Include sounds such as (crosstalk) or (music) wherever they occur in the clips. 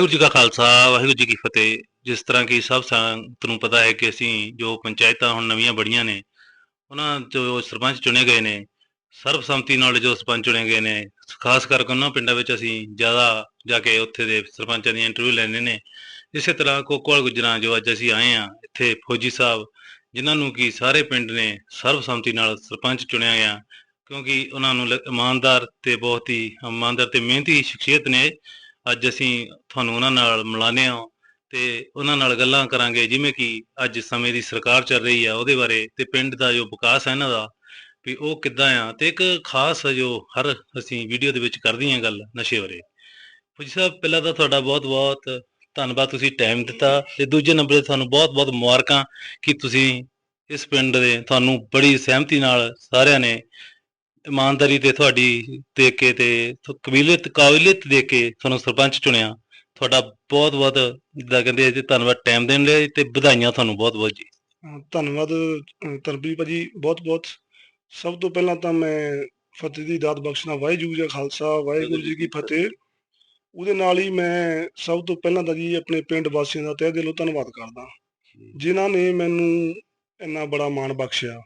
ਵਾਹਿਗੁਰੂ ਜੀ ਕਾ ਖਾਲਸਾ, ਵਾਹਿਗੁਰੂ ਜੀ ਕੀ ਫਤਿਹ। ਜਿਸ ਤਰ੍ਹਾਂ ਕਿ ਸਭ ਸੰਗਤ ਨੂੰ ਪਤਾ ਹੈ ਕਿ ਅਸੀਂ ਜੋ ਪੰਚਾਇਤਾਂ ਹੁਣ ਨਵੀਆਂ ਬੜੀਆਂ ਨੇ, ਉਹਨਾਂ ਜੋ ਸਰਪੰਚ ਚੁਣੇ ਗਏ ਨੇ, ਸਰਬਸੰਮਤੀ ਨਾਲ ਜੋ ਸਰਪੰਚ ਚੁਣੇ ਗਏ ਨੇ, ਖਾਸ ਕਰਕੇ ਉਹਨਾਂ ਪਿੰਡਾਂ ਵਿੱਚ ਅਸੀਂ ਜ਼ਿਆਦਾ ਜਾ ਕੇ ਉੱਥੇ ਦੇ ਸਰਪੰਚਾਂ ਦੀਆਂ ਇੰਟਰਵਿਊ ਲੈਣੇ ਨੇ। ਇਸੇ ਤਰ੍ਹਾਂ ਕੋਕਵਾਲ ਗੁਜਰਾਂ ਜੋ ਅੱਜ ਅਸੀਂ ਆਏ ਆ ਇੱਥੇ ਫੌਜੀ ਸਾਹਿਬ, ਜਿਨ੍ਹਾਂ ਨੂੰ ਕਿ ਸਾਰੇ ਪਿੰਡ ਨੇ ਸਰਬਸੰਮਤੀ ਨਾਲ ਸਰਪੰਚ ਚੁਣਿਆ ਗਿਆ, ਕਿਉਂਕਿ ਉਹਨਾਂ ਨੂੰ ਇਮਾਨਦਾਰ ਤੇ ਬਹੁਤ ਹੀ, ਇਮਾਨਦਾਰ ਤੇ ਮਿਹਨਤੀ ਸ਼ਖਸੀਅਤ ਨੇ। ਅੱਜ ਅਸੀਂ ਤੁਹਾਨੂੰ ਉਹਨਾਂ ਨਾਲ ਮਿਲਾਨੇ ਆ ਤੇ ਉਹਨਾਂ ਨਾਲ ਗੱਲਾਂ ਕਰਾਂਗੇ, ਜਿਵੇਂ ਕਿ ਅੱਜ ਸਮੇਂ ਦੀ ਸਰਕਾਰ ਚੱਲ ਰਹੀ ਆ ਉਹਦੇ ਬਾਰੇ ਤੇ ਪਿੰਡ ਦਾ ਜੋ ਵਿਕਾਸ ਹੈ ਇਹਨਾਂ ਦਾ ਵੀ ਉਹ ਕਿੱਦਾਂ ਆ ਤੇ ਇੱਕ ਖਾਸ ਜੋ ਹਰ ਅਸੀਂ ਵੀਡੀਓ ਦੇ ਵਿੱਚ ਕਰਦੇ ਹਾਂ ਗੱਲ ਨਸ਼ੇ ਬਾਰੇ। ਫੌਜੀ ਸਾਹਿਬ, ਪਹਿਲਾਂ ਤਾਂ ਤੁਹਾਡਾ ਬਹੁਤ-ਬਹੁਤ ਧੰਨਵਾਦ, ਤੁਸੀਂ ਟਾਈਮ ਦਿੱਤਾ ਤੇ ਦੂਜੇ ਨੰਬਰ ਤੇ ਤੁਹਾਨੂੰ ਬਹੁਤ-ਬਹੁਤ ਮੁਬਾਰਕਾਂ ਕਿ ਤੁਸੀਂ ਇਸ ਪਿੰਡ ਦੇ ਤੁਹਾਨੂੰ ਬੜੀ ਸਹਿਮਤੀ ਨਾਲ ਸਾਰਿਆਂ ਨੇ ਇਮਾਨਦਾਰੀ ਤੇ ਤੁਹਾਡੀ ਦੇਖ ਕੇ ਤੇ ਕਬੀਲਤ ਕਾਬਲੀਅਤ ਦੇਖ ਕੇ ਤੁਹਾਨੂੰ ਸਰਪੰਚ ਚੁਣਿਆ। ਤੁਹਾਡਾ ਬਹੁਤ ਬਹੁਤ ਜਿੱਦਾਂ ਕਹਿੰਦੇ ਜੀ ਧੰਨਵਾਦ ਟਾਈਮ ਦੇਣ ਲਈ ਤੇ ਵਧਾਈਆਂ ਤੁਹਾਨੂੰ ਬਹੁਤ ਬਹੁਤ ਜੀ। ਧੰਨਵਾਦ ਤਰਨਪ੍ਰੀਤ ਭਾਜੀ ਬਹੁਤ ਬਹੁਤ। ਸਭ ਤੋਂ ਪਹਿਲਾਂ ਤਾਂ ਮੈਂ ਫਤਿਹ ਦੀ ਦਾਤ ਬਖਸ਼ਣਾ ਵਾਹਿਗੁਰੂ ਜੀ ਖਾਲਸਾ ਵਾਹਿਗੁਰੂ ਜੀ ਕੀ ਫਤਿਹ। ਉਹਦੇ ਨਾਲ ਹੀ ਮੈਂ ਸਭ ਤੋਂ ਪਹਿਲਾਂ ਤਾਂ ਜੀ ਆਪਣੇ ਪਿੰਡ ਵਾਸੀਆਂ ਦਾ ਤਹਿ ਦਿਲੋਂ ਧੰਨਵਾਦ ਕਰਦਾ। ਜਿਨ੍ਹਾਂ ਨੇ ਮੈਨੂੰ ਇੰਨਾ ਬੜਾ ਮਾਣ ਬਖਸ਼ਿਆ।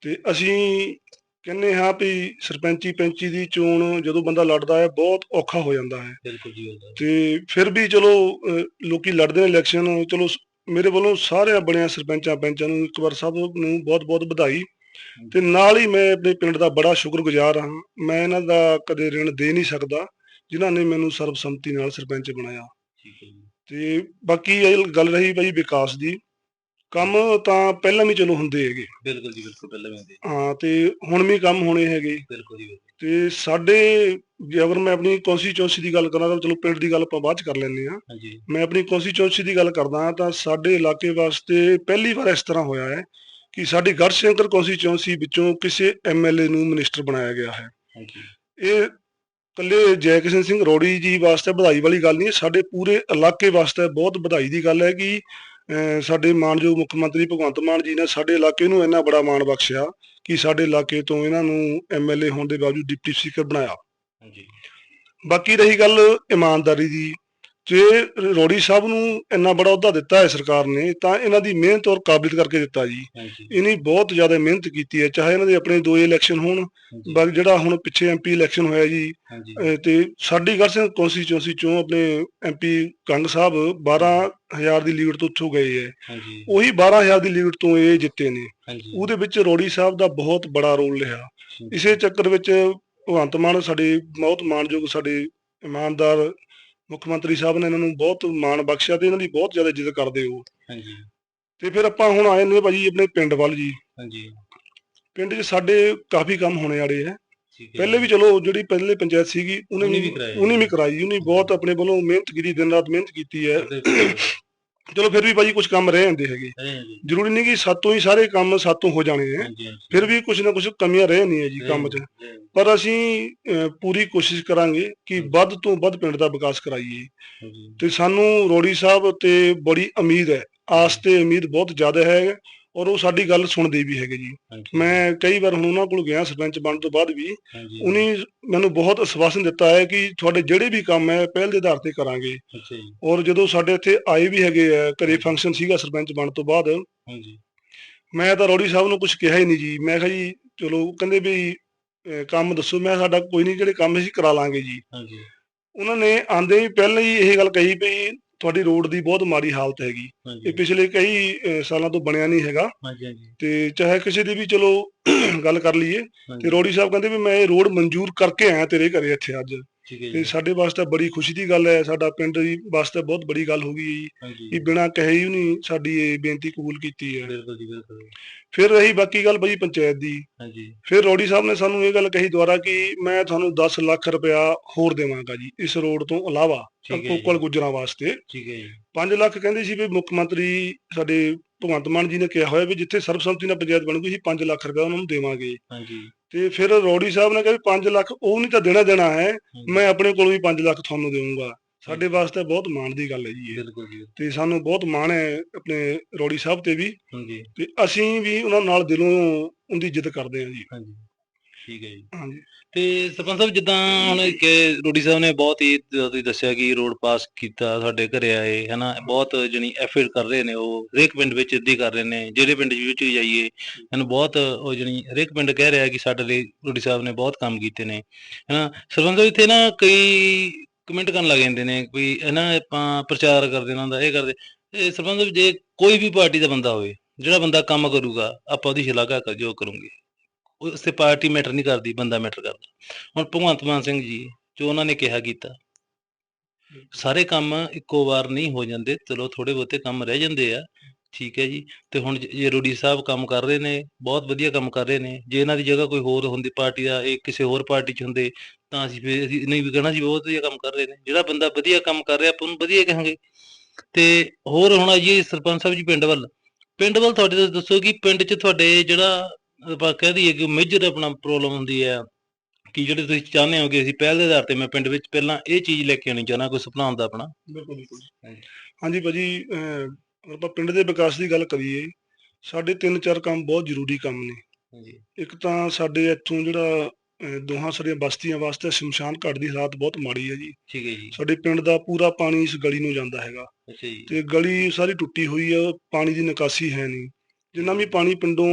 ਤੇ ਅਸੀਂ ਕਹਿੰਦੇ ਹਾਂ ਵੀ ਸਰਪੰਚੀ ਪੈਂਚੀ ਦੀ ਚੋਣ ਜਦੋਂ ਬੰਦਾ ਲੜਦਾ ਹੈ ਬਹੁਤ ਔਖਾ ਹੋ ਜਾਂਦਾ ਹੈ। ਬਿਲਕੁਲ ਜੀ ਤੇ ਫਿਰ ਵੀ ਚਲੋ ਲੋਕੀ ਲੜਦੇ ਨੇ ਇਲੈਕਸ਼ਨ ਚਲੋ ਮੇਰੇ ਵੱਲੋਂ ਸਾਰਿਆਂ ਬਣਿਆ ਸਰਪੰਚਾਂ ਪੈਂਚਾਂ ਨੂੰ ਇੱਕ ਵਾਰ ਸਭ ਨੂੰ ਬਹੁਤ-ਬਹੁਤ ਵਧਾਈ। ਤੇ ਨਾਲ ਹੀ ਮੈਂ ਆਪਣੇ ਪਿੰਡ ਦਾ ਬੜਾ ਸ਼ੁਕਰਗੁਜ਼ਾਰ ਹਾਂ ਮੈਂ ਇਹਨਾਂ ਦਾ ਕਦੇ ਰਿਣ ਦੇ ਨਹੀਂ ਸਕਦਾ ਜਿਨ੍ਹਾਂ ਨੇ ਮੈਨੂੰ ਸਰਬਸੰਮਤੀ ਨਾਲ ਸਰਪੰਚ ਬਣਾਇਆ। ਠੀਕ ਹੈ ਜੀ। ਤੇ ਬਾਕੀ ਇਹ ਗੱਲ ਰਹੀ ਭਾਈ ਵਿਕਾਸ ਦੀ। ਕੰਮ ਤਾਂ ਪਹਿਲਾਂ ਵੀ ਚਲੋ ਹੁੰਦੇ ਹੈਗੇ। ਬਿਲਕੁਲ ਜੀ ਬਿਲਕੁਲ ਪਹਿਲਾਂ ਵੀ ਆਉਂਦੇ ਹਾਂ ਤੇ ਹੁਣ ਵੀ ਕੰਮ ਹੋਣੇ ਹੈਗੇ। ਬਿਲਕੁਲ ਜੀ ਬਿਲਕੁਲ। ਤੇ ਸਾਡੇ ਜੇ ਅਗਰ ਮੈਂ ਆਪਣੀ ਕੌਂਸਟੀਚੁਐਂਸੀ ਦੀ ਗੱਲ ਕਰਾਂ ਤਾਂ ਚਲੋ ਪਿੰਡ ਦੀ ਗੱਲ ਆਪਾਂ ਬਾਅਦ ਚ ਕਰ ਲੈਂਦੇ ਹਾਂ। ਹਾਂਜੀ। ਮੈਂ ਆਪਣੀ ਕੌਂਸਟੀਚੁਐਂਸੀ ਦੀ ਗੱਲ ਕਰਦਾ ਤਾਂ ਸਾਡੇ ਇਲਾਕੇ ਵਾਸਤੇ ਪਹਿਲੀ ਵਾਰ ਇਸ ਤਰ੍ਹਾਂ ਹੋਇਆ ਹੈ ਕਿ ਸਾਡੀ ਗੜਸ਼ੰਕਰ ਕੌਂਸਟੀਚੁਐਂਸੀ ਵਿੱਚੋਂ ਕਿਸੇ ਐਮਐਲਏ ਨੂੰ ਮਿਨਿਸਟਰ ਬਣਾਇਆ ਗਿਆ ਹੈ। ਇਹ ਕੱਲੇ ਜੈ ਕਿਸ਼ਨ ਸਿੰਘ ਰੋੜੀ ਜੀ ਵਾਸਤੇ ਵਧਾਈ ਵਾਲੀ ਗੱਲ ਨਹੀਂ ਸਾਡੇ ਪੂਰੇ ਇਲਾਕੇ ਵਾਸਤੇ ਬਹੁਤ ਵਧਾਈ ਦੀ ਗੱਲ ਹੈ ਕਿ ਸਾਡੇ ਮਾਨਯੋਗ ਮੁੱਖ ਮੰਤਰੀ ਭਗਵੰਤ ਮਾਨ ਜੀ ਨੇ ਸਾਡੇ ਇਲਾਕੇ ਨੂੰ ਇੰਨਾ ਬੜਾ ਮਾਣ ਬਖਸ਼ਿਆ ਕਿ ਸਾਡੇ ਇਲਾਕੇ ਤੋਂ ਇਹਨਾਂ ਨੂੰ ਐਮਐਲਏ ਹੋਣ ਦੇ ਬਾਵਜੂਦ ਡਿਪਟੀ ਸਪੀਕਰ ਬਣਾਇਆ। ਹਾਂਜੀ। ਬਾਕੀ ਰਹੀ ਗੱਲ ਇਮਾਨਦਾਰੀ ਦੀ। ਜੇ ਰੋੜੀ ਸਾਹਿਬ ਨੂੰ ਇੰਨਾ ਬੜਾ ਅਹੁਦਾ ਦਿੱਤਾ ਹੈ ਸਰਕਾਰ ਨੇ ਤਾਂ ਇਹਨਾਂ ਦੀ ਮਿਹਨਤ ਔਰ ਕਾਬਲੀਅਤ ਕਰਕੇ ਦਿੱਤਾ ਜੀ। ਇਹਨੇ ਬਹੁਤ ਜ਼ਿਆਦਾ ਮਿਹਨਤ ਕੀਤੀ ਹੈ ਚਾਹੇ ਇਹਨਾਂ ਦੇ ਆਪਣੇ ਦੋ ਇਲੈਕਸ਼ਨ ਹੋਣ ਬਾਕੀ ਜਿਹੜਾ ਹੁਣ ਪਿੱਛੇ ਐਮਪੀ ਇਲੈਕਸ਼ਨ ਹੋਇਆ ਜੀ ਤੇ ਸਾਡੀ ਗੜਸਿੰਘ ਕੌਂਸਟੀਚੁਐਂਸੀ ਚੋਂ ਆਪਣੇ ਐਮਪੀ ਕੰਗ ਸਾਹਿਬ 12000 ਦੀ ਲੀਡ ਤੋਂ ਉੱਥੋਂ ਗਏ ਹੈ। ਉਹੀ 12000 ਦੀ ਲੀਡ ਤੋਂ ਇਹ ਜਿੱਤੇ ਨੇ। ਉਹਦੇ ਵਿੱਚ ਰੋੜੀ ਸਾਹਿਬ ਦਾ ਬਹੁਤ ਬੜਾ ਰੋਲ ਰਿਹਾ। ਇਸੇ ਚੱਕਰ ਵਿੱਚ ਭਗਵੰਤ ਮਾਨ ਸਾਡੇ ਬਹੁਤ ਮਾਣਯੋਗ ਸਾਡੇ ਇਮਾਨਦਾਰ ਮੁੱਖ ਮੰਤਰੀ ਸਾਹਿਬ ਨੇ ਇਹਨਾਂ ਨੂੰ ਬਹੁਤ ਮਾਣ ਬਖਸ਼ਿਆ ਤੇ ਇਹਨਾਂ ਦੀ ਬਹੁਤ ਜ਼ਿਆਦਾ ਇੱਜ਼ਤ ਕਰਦੇ ਹੋ। ਹਾਂਜੀ। ਤੇ ਫਿਰ ਆਪਾਂ ਹੁਣ ਆਏ ਨੇ ਭਾਜੀ ਆਪਣੇ ਪਿੰਡ ਵੱਲ ਜੀ। ਹਾਂਜੀ। ਪਿੰਡ 'ਚ ਸਾਡੇ ਕਾਫੀ ਕੰਮ ਹੋਣੇ ਵਾਲੇ ਹੈ। ਪਹਿਲੇ ਵੀ ਚਲੋ ਜਿਹੜੀ ਪਹਿਲੇ ਪੰਚਾਇਤ ਸੀਗੀ ਉਹਨੇ ਵੀ। ਉਹਨੇ ਵੀ ਕਰਾਈ। ਉਹਨੇ ਬਹੁਤ ਆਪਣੇ ਵੱਲੋਂ ਮਿਹਨਤ ਕੀਤੀ ਦਿਨ ਰਾਤ ਮਿਹਨਤ ਕੀਤੀ ਹੈ। ਚਲੋ ਫਿਰ ਵੀ ਭਾਜੀ ਕੁਝ ਕੰਮ ਰਹਿ ਜਾਂਦੇ ਹੈਗੇ। ਜ਼ਰੂਰੀ ਨਹੀਂ ਕਿ ਸਾਤੋਂ ਹੀ ਸਾਰੇ ਕੰਮ ਸਾਤੋਂ ਹੋ ਜਾਣੇ ਹਾਂਜੀ ਫਿਰ ਵੀ ਕੁਝ ਨਾ ਕੁਝ ਕਮੀਆਂ ਰਹਿ ਜਾਂਦੀਆਂ ਜੀ ਕੰਮ 'ਚ। ਪਰ ਅਸੀਂ ਪੂਰੀ ਕੋਸ਼ਿਸ਼ ਕਰਾਂਗੇ ਕਿ ਵੱਧ ਤੋਂ ਵੱਧ ਪਿੰਡ ਦਾ ਵਿਕਾਸ ਕਰਾਈਏ। ਤੇ ਸਾਨੂੰ ਰੋੜੀ ਸਾਹਿਬ ਤੇ ਬੜੀ ਉਮੀਦ ਹੈ। ਆਸ ਤੇ ਉਮੀਦ ਬਹੁਤ ਜ਼ਿਆਦਾ ਹੈ। ਔਰ ਉਹ ਸਾਡੀ ਗੱਲ ਸੁਣਦੇ ਵੀ ਹੈਗੇ ਜੀ। ਮੈਂ ਕਈ ਵਾਰ ਹੁਣ ਉਹਨਾਂ ਕੋਲ ਗਿਆ ਸਰਪੰਚ ਬਣਨ ਤੋਂ ਬਾਅਦ ਵੀ ਉਹਨੇ ਮੈਨੂੰ ਬਹੁਤ ਅਸਵਾਸਨ ਦਿੱਤਾ ਹੈ ਕਿ ਤੁਹਾਡੇ ਜਿਹੜੇ ਵੀ ਕੰਮ ਹੈ ਪਹਿਲ ਦੇ ਆਧਾਰ ਤੇ ਕਰਾਂਗੇ। ਔਰ ਜਦੋਂ ਸਾਡੇ ਇੱਥੇ ਆਏ ਵੀ ਹੈਗੇ ਆ ਘਰੇ ਫੰਕਸ਼ਨ ਸੀਗਾ ਸਰਪੰਚ ਬਣਨ ਤੋਂ ਬਾਅਦ ਮੈਂ ਤਾਂ ਰੋੜੀ ਸਾਹਿਬ ਨੂੰ ਕੁਝ ਕਿਹਾ ਹੀ ਨਹੀਂ ਜੀ। ਮੈਂ ਕਿਹਾ ਜੀ ਚਲੋ ਕਹਿੰਦੇ ਵੀ ਕੰਮ ਦੱਸੋ। ਮੈਂ ਸਾਡਾ ਕੋਈ ਨਹੀਂ ਜਿਹੜੇ ਕੰਮ ਅਸੀਂ ਕਰਾ ਲਾਂਗੇ ਜੀ। ਹਾਂਜੀ। ਉਹਨਾਂ ਨੇ ਆਂਦੇ ਹੀ ਪਹਿਲਾਂ ਹੀ ਇਹ ਗੱਲ ਕਹੀ ਵੀ ਤੁਹਾਡੀ ਰੋਡ ਦੀ ਬਹੁਤ ਮਾੜੀ ਹਾਲਤ ਹੈਗੀ। ਇਹ ਪਿਛਲੇ ਕਈ ਅਹ, ਸਾਲਾਂ ਤੋਂ ਬਣਿਆ ਨਹੀਂ ਹੈਗਾ। ਹਾਂਜੀ ਹਾਂਜੀ। ਤੇ ਚਾਹੇ ਕਿਸੇ ਦੀ ਵੀ ਚਲੋ (clears throat) ਗੱਲ ਕਰ ਲਈਏ। ਤੇ ਰੋੜੀ ਸਾਹਿਬ ਕਹਿੰਦੇ ਵੀ ਮੈਂ ਇਹ ਰੋਡ ਮਨਜ਼ੂਰ ਕਰਕੇ ਆਇਆ ਤੇਰੇ ਘਰੇ ਇੱਥੇ ਅੱਜ। ਠੀਕ ਹੈ ਤੇ ਜੀ। ਸਾਡੇ ਵਾਸਤੇ ਬੜੀ ਖੁਸ਼ੀ ਦੀ ਗੱਲ ਹੈ ਸਾਡਾ ਪਿੰਡ ਦੀ ਵਾਸਤੇ ਬਹੁਤ ਬੜੀ ਗੱਲ ਹੋ ਗਈ ਜੀ। ਹਾਂਜੀ। ਕਿ ਬਿਨਾਂ ਕਹੇ ਹੀ ਨਹੀਂ ਸਾਡੀ ਇਹ ਬੇਨਤੀ ਕਬੂਲ ਕੀਤੀ ਹੈ। ਬਿਲਕੁਲ ਜੀ ਬਿਲਕੁਲ। ਫਿਰ ਰਹੀ ਬਾਕੀ ਗੱਲ ਬਈ ਪੰਚਾਇਤ ਦੀ। ਹਾਂਜੀ। ਫਿਰ ਰੋੜੀ ਸਾਹਿਬ ਨੇ ਸਾਨੂੰ ਇਹ ਗੱਲ ਕਹੀ ਦੁਆਰਾ ਕਿ ਮੈਂ ਤੁਹਾਨੂੰ 10 ਲੱਖ ਰੁਪਇਆ ਹੋਰ ਦੇਵਾਂਗਾ ਜੀ ਇਸ ਰੋਡ ਤੋਂ ਇਲਾਵਾ ਠੀਕ ਹੈ ਜੀ। ਕੋਕਲ ਗੁਜਰਾਂ ਵਾਸਤੇ। ਠੀਕ ਹੈ ਜੀ। 5 ਲੱਖ ਕਹਿੰਦੇ ਸੀ ਵੀ ਮੁੱਖ ਮੰਤਰੀ ਸਾਡੇ ਭਗਵੰਤ ਮਾਨ ਜੀ ਨੇ ਕਿਹਾ ਹੋਇਆ ਵੀ ਜਿੱਥੇ ਸਰਬਸੰਮਤੀ ਨਾਲ ਪੰਚਾਇਤ ਬਣੂਗੀ ਅਸੀਂ 5 ਲੱਖ ਰੁਪਇਆ ਉਹਨਾਂ ਨੂੰ ਦੇਵਾਂਗੇ। ਹਾਂਜੀ। ਤੇ ਫਿਰ ਰੋੜੀ ਸਾਹਿਬ ਨੇ ਕਿਹਾ ਵੀ 5 ਲੱਖ ਉਹ ਨਹੀਂ ਤਾਂ ਦੇਣਾ ਦੇਣਾ ਹੈ। ਮੈਂ ਆਪਣੇ ਕੋਲ ਵੀ 5 ਲੱਖ ਤੁਹਾਨੂੰ ਦੇਵਾਂਗਾ। ਸਾਡੇ ਵਾਸਤੇ ਬਹੁਤ ਮਾਣ ਦੀ ਗੱਲ ਹੈ ਜੀ ਇਹ। ਬਿਲਕੁਲ ਜੀ। ਤੇ ਸਾਨੂੰ ਬਹੁਤ ਮਾਣ ਹੈ ਆਪਣੇ ਰੋੜੀ ਸਾਹਿਬ ਤੇ ਵੀ। ਹਾਂਜੀ। ਤੇ ਅਸੀਂ ਵੀ ਉਹਨਾਂ ਨਾਲ ਦਿਲੋਂ ਉਹਦੀ ਇੱਜ਼ਤ ਕਰਦੇ ਹਾਂ ਜੀ। ਹਾਂਜੀ। ਠੀਕ ਹੈ ਜੀ। ਹਾਂਜੀ। ਤੇ ਸਰਪੰਚ ਸਾਹਿਬ ਜਿੱਦਾਂ ਹੁਣ ਕਿ ਰੋਡੀ ਸਾਹਿਬ ਨੇ ਬਹੁਤ ਹੀ ਜਿੱਦਾਂ ਤੁਸੀਂ ਦੱਸਿਆ ਕਿ ਰੋਡ ਪਾਸ ਕੀਤਾ ਸਾਡੇ ਘਰੇ ਆਏ ਹਨਾ ਬਹੁਤ ਜਣੀ ਐਫਰਟ ਕਰ ਰਹੇ ਨੇ ਉਹ ਹਰੇਕ ਪਿੰਡ ਵਿੱਚ ਇੱਦੀ ਕਰ ਰਹੇ ਨੇ ਜਿਹੜੇ ਪਿੰਡ ਵਿੱਚ ਵੀ ਜਾਈਏ ਇਹਨੂੰ ਬਹੁਤ ਉਹ ਜਣੀ ਹਰੇਕ ਪਿੰਡ ਕਹਿ ਰਿਹਾ ਕਿ ਸਾਡੇ ਲਈ ਰੋਡੀ ਸਾਹਿਬ ਨੇ ਬਹੁਤ ਕੰਮ ਕੀਤੇ ਨੇ ਹਨਾ। ਸਰਪੰਚ ਸਾਹਿਬ ਇੱਥੇ ਨਾ ਕਈ ਕਮੈਂਟ ਕਰਨ ਲੱਗ ਜਾਂਦੇ ਨੇ ਕੋਈ ਹਨਾ ਆਪਾਂ ਪ੍ਰਚਾਰ ਕਰਦੇ ਉਹਨਾਂ ਦਾ ਇਹ ਕਰਦੇ ਇਹ ਸਰਪੰਚ ਸਾਹਿਬ ਜੇ ਕੋਈ ਵੀ ਪਾਰਟੀ ਦਾ ਬੰਦਾ ਹੋਵੇ ਜਿਹੜਾ ਬੰਦਾ ਕੰਮ ਕਰੂਗਾ ਆਪਾਂ ਉਹਦੀ ਸ਼ਲਾਘਾ ਕਰ ਜੋ ਕਰੂੰਗੇ। ਉਸੇ ਪਾਰਟੀ ਮੈਟਰ ਨਹੀਂ ਕਰਦੀ, ਬੰਦਾ ਮੈਟਰ ਕਰਦਾ। ਹੁਣ ਭਗਵੰਤ ਮਾਨ ਸਿੰਘ ਜੀ, ਜੋ ਉਹਨਾਂ ਨੇ ਕਿਹਾ ਕੀਤਾ, ਸਾਰੇ ਕੰਮ ਇੱਕੋ ਵਾਰ ਨਹੀਂ ਹੋ ਜਾਂਦੇ, ਚਲੋ ਥੋੜੇ ਬਹੁਤੇ ਕੰਮ ਰਹਿ ਜਾਂਦੇ ਆ, ਠੀਕ ਹੈ ਜੀ। ਤੇ ਹੁਣ ਜੇ ਰੋਡੀ ਸਾਹਿਬ ਕੰਮ ਕਰ ਰਹੇ ਨੇ, ਬਹੁਤ ਵਧੀਆ ਕੰਮ ਕਰ ਰਹੇ ਨੇ, ਜੇ ਇਹਨਾਂ ਦੀ ਜਗ੍ਹਾ ਕੋਈ ਹੋਰ ਹੁੰਦੀ ਪਾਰਟੀ ਦਾ, ਇਹ ਕਿਸੇ ਹੋਰ ਪਾਰਟੀ 'ਚ ਹੁੰਦੇ, ਤਾਂ ਅਸੀਂ ਫਿਰ, ਅਸੀਂ ਨਹੀਂ ਵੀ ਕਹਿਣਾ ਸੀ ਬਹੁਤ ਵਧੀਆ ਕੰਮ ਕਰ ਰਹੇ ਨੇ। ਜਿਹੜਾ ਬੰਦਾ ਵਧੀਆ ਕੰਮ ਕਰ ਰਿਹਾ, ਆਪਾਂ ਉਹਨੂੰ ਵਧੀਆ ਕਹਾਂਗੇ। ਤੇ ਹੋਰ ਹੁਣ ਆਈਏ ਸਰਪੰਚ ਸਾਹਿਬ ਜੀ ਪਿੰਡ ਵੱਲ। ਪਿੰਡ ਵੱਲ ਤੁਹਾਡੇ ਤੋਂ ਦੱਸੋ ਕਿ ਪਿੰਡ 'ਚ ਤੁਹਾਡੇ ਜਿਹੜਾ ਆਪਾਂ ਕਹਿ ਦਈਏ ਕਿ ਮੇਜਰ ਆਪਣਾ ਪ੍ਰੋਬਲਮ ਹੁੰਦੀ ਹੈ ਕਿ ਜਿਹੜੇ ਤੁਸੀਂ ਚਾਹੁੰਦੇ ਹੋ ਕਿ ਅਸੀਂ ਪਹਿਲ ਦੇ ਆਧਾਰ ਤੇ ਮੈਂ ਪਿੰਡ ਵਿੱਚ ਪਹਿਲਾਂ ਇਹ ਚੀਜ਼ ਲੈ ਕੇ ਆਉਣੀ ਚਾਹੁੰਦਾ ਕੋਈ ਸੁਪਨਾ ਹੁੰਦਾ ਆਪਣਾ? ਬਿਲਕੁਲ ਬਿਲਕੁਲ। ਹਾਂਜੀ। ਭਾਜੀ ਅਹ, ਆਪਾਂ ਪਿੰਡ ਦੇ ਵਿਕਾਸ ਦੀ ਗੱਲ ਕਰੀਏ ਸਾਡੇ ਤਿੰਨ ਚਾਰ ਕੰਮ ਬਹੁਤ ਜ਼ਰੂਰੀ ਕੰਮ ਨੇ। ਹਾਂਜੀ। ਇੱਕ ਤਾਂ ਸਾਡੇ ਇੱਥੋਂ ਜਿਹੜਾ ਅਹ, ਦੋਹਾਂ ਸਾਡੀਆਂ ਬਸਤੀਆਂ ਵਾਸਤੇ ਸ਼ਮਸ਼ਾਨ ਘਾਟ ਦੀ ਹਾਲਾਤ ਬਹੁਤ ਮਾੜੀ ਹੈ ਜੀ। ਠੀਕ ਹੈ ਜੀ। ਸਾਡੇ ਪਿੰਡ ਦਾ ਪੂਰਾ ਪਾਣੀ ਇਸ ਗਲੀ ਨੂੰ ਜਾਂਦਾ ਹੈਗਾ। ਅੱਛਾ ਜੀ। ਤੇ ਗਲੀ ਸਾਰੀ ਟੁੱਟੀ ਹੋਈ ਹੈ ਪਾਣੀ ਦੀ ਨਿਕਾਸੀ ਹੈ ਨਹੀਂ। ਜਿੰਨਾ ਵੀ ਪਾਣੀ ਪਿੰਡੋਂ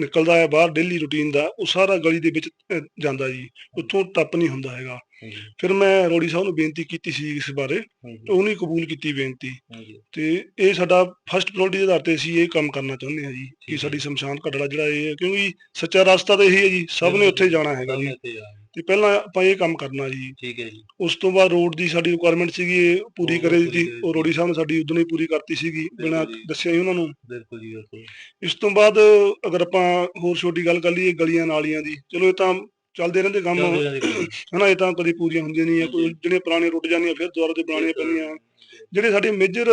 ਨਿਕਲਦਾ ਹੈ ਬਾਹਰ ਡੇਲੀ ਰੂਟੀਨ ਦਾ ਉਹ ਸਾਰਾ ਗਲੀ ਦੇ ਵਿੱਚ ਅਹ, ਜਾਂਦਾ ਜੀ। ਉੱਥੋਂ ਟੱਪ ਨਹੀਂ ਹੁੰਦਾ ਹੈਗਾ। ਹਾਂਜੀ ਫਿਰ ਮੈਂ ਰੋੜੀ ਸਾਹਿਬ ਨੂੰ ਬੇਨਤੀ ਕੀਤੀ ਸੀ ਇਸ ਬਾਰੇ ਹਾਂਜੀ ਤੇ ਉਹਨੇ ਕਬੂਲ ਕੀਤੀ ਬੇਨਤੀ। ਹਾਂਜੀ ਤੇ ਇਹ ਸਾਡਾ ਫਸਟ ਪ੍ਰਾਇੋਰਟੀ ਦੇ ਆਧਾਰ ਤੇ ਅਸੀਂ ਇਹ ਕੰਮ ਕਰਨਾ ਚਾਹੁੰਦੇ ਹਾਂ ਜੀ ਠੀਕ ਕਿ ਹੈ। ਸਾਡੀ ਸ਼ਮਸ਼ਾਨ ਘਾਟੜਾ ਜਿਹੜਾ ਇਹ ਹੈ ਕਿਉਂਕਿ ਸੱਚਾ ਰਸਤਾ ਤਾਂ ਇਹੀ ਹੈ ਜੀ ਸਭ ਨੇ ਉੱਥੇ ਜਾਣਾ ਹੈਗਾ ਜੀ। ਤੇ ਪਹਿਲਾਂ ਆਪਾਂ ਇਹ ਕੰਮ ਕਰਨਾ ਜੀ। ਠੀਕ ਹੈ ਜੀ। ਉਸ ਤੋਂ ਬਾਅਦ ਰੋਡ ਦੀ ਸਾਡੀ ਰਿਕੁਆਇਰਮੈਂਟ ਸੀਗੀ ਇਹ ਪੂਰੀ ਕਰੇ ਦਿੱਤੀ ਉਹ ਰੋੜੀ ਸਾਹਿਬ ਨੇ ਸਾਡੀ ਉਦੋਂ ਹੀ ਪੂਰੀ ਕਰਤੀ ਸੀਗੀ ਬਿਨਾਂ। ਦੱਸਿਆ ਹੀ ਉਹਨਾਂ ਨੂੰ। ਬਿਲਕੁਲ ਜੀ ਬਿਲਕੁਲ ਇਸ ਤੋਂ ਬਾਅਦ ਅਗਰ ਆਪਾਂ ਹੋਰ ਛੋਟੀ ਗੱਲ ਕਰ ਲਈਏ ਗਲੀਆਂ ਨਾਲੀਆਂ ਦੀ। ਚਲੋ ਇਹ ਤਾਂ ਚੱਲਦੇ ਰਹਿੰਦੇ ਕੰਮ। ਹਨਾ ਇਹ ਤਾਂ ਕਦੀ ਪੂਰੀਆਂ ਹੁੰਦੀਆਂ ਨਹੀਂ ਆ। ਕੋਈ ਹਾਂਜੀ। ਜਿਹੜੀਆਂ ਪੁਰਾਣੀਆਂ ਟੁੱਟ ਜਾਂਦੀਆਂ ਫਿਰ ਦੁਬਾਰਾ ਤੇ ਬਣਾਉਣੀਆਂ ਪੈਂਦੀਆਂ। ਜਿਹੜੇ ਸਾਡੇ ਮੇਜਰ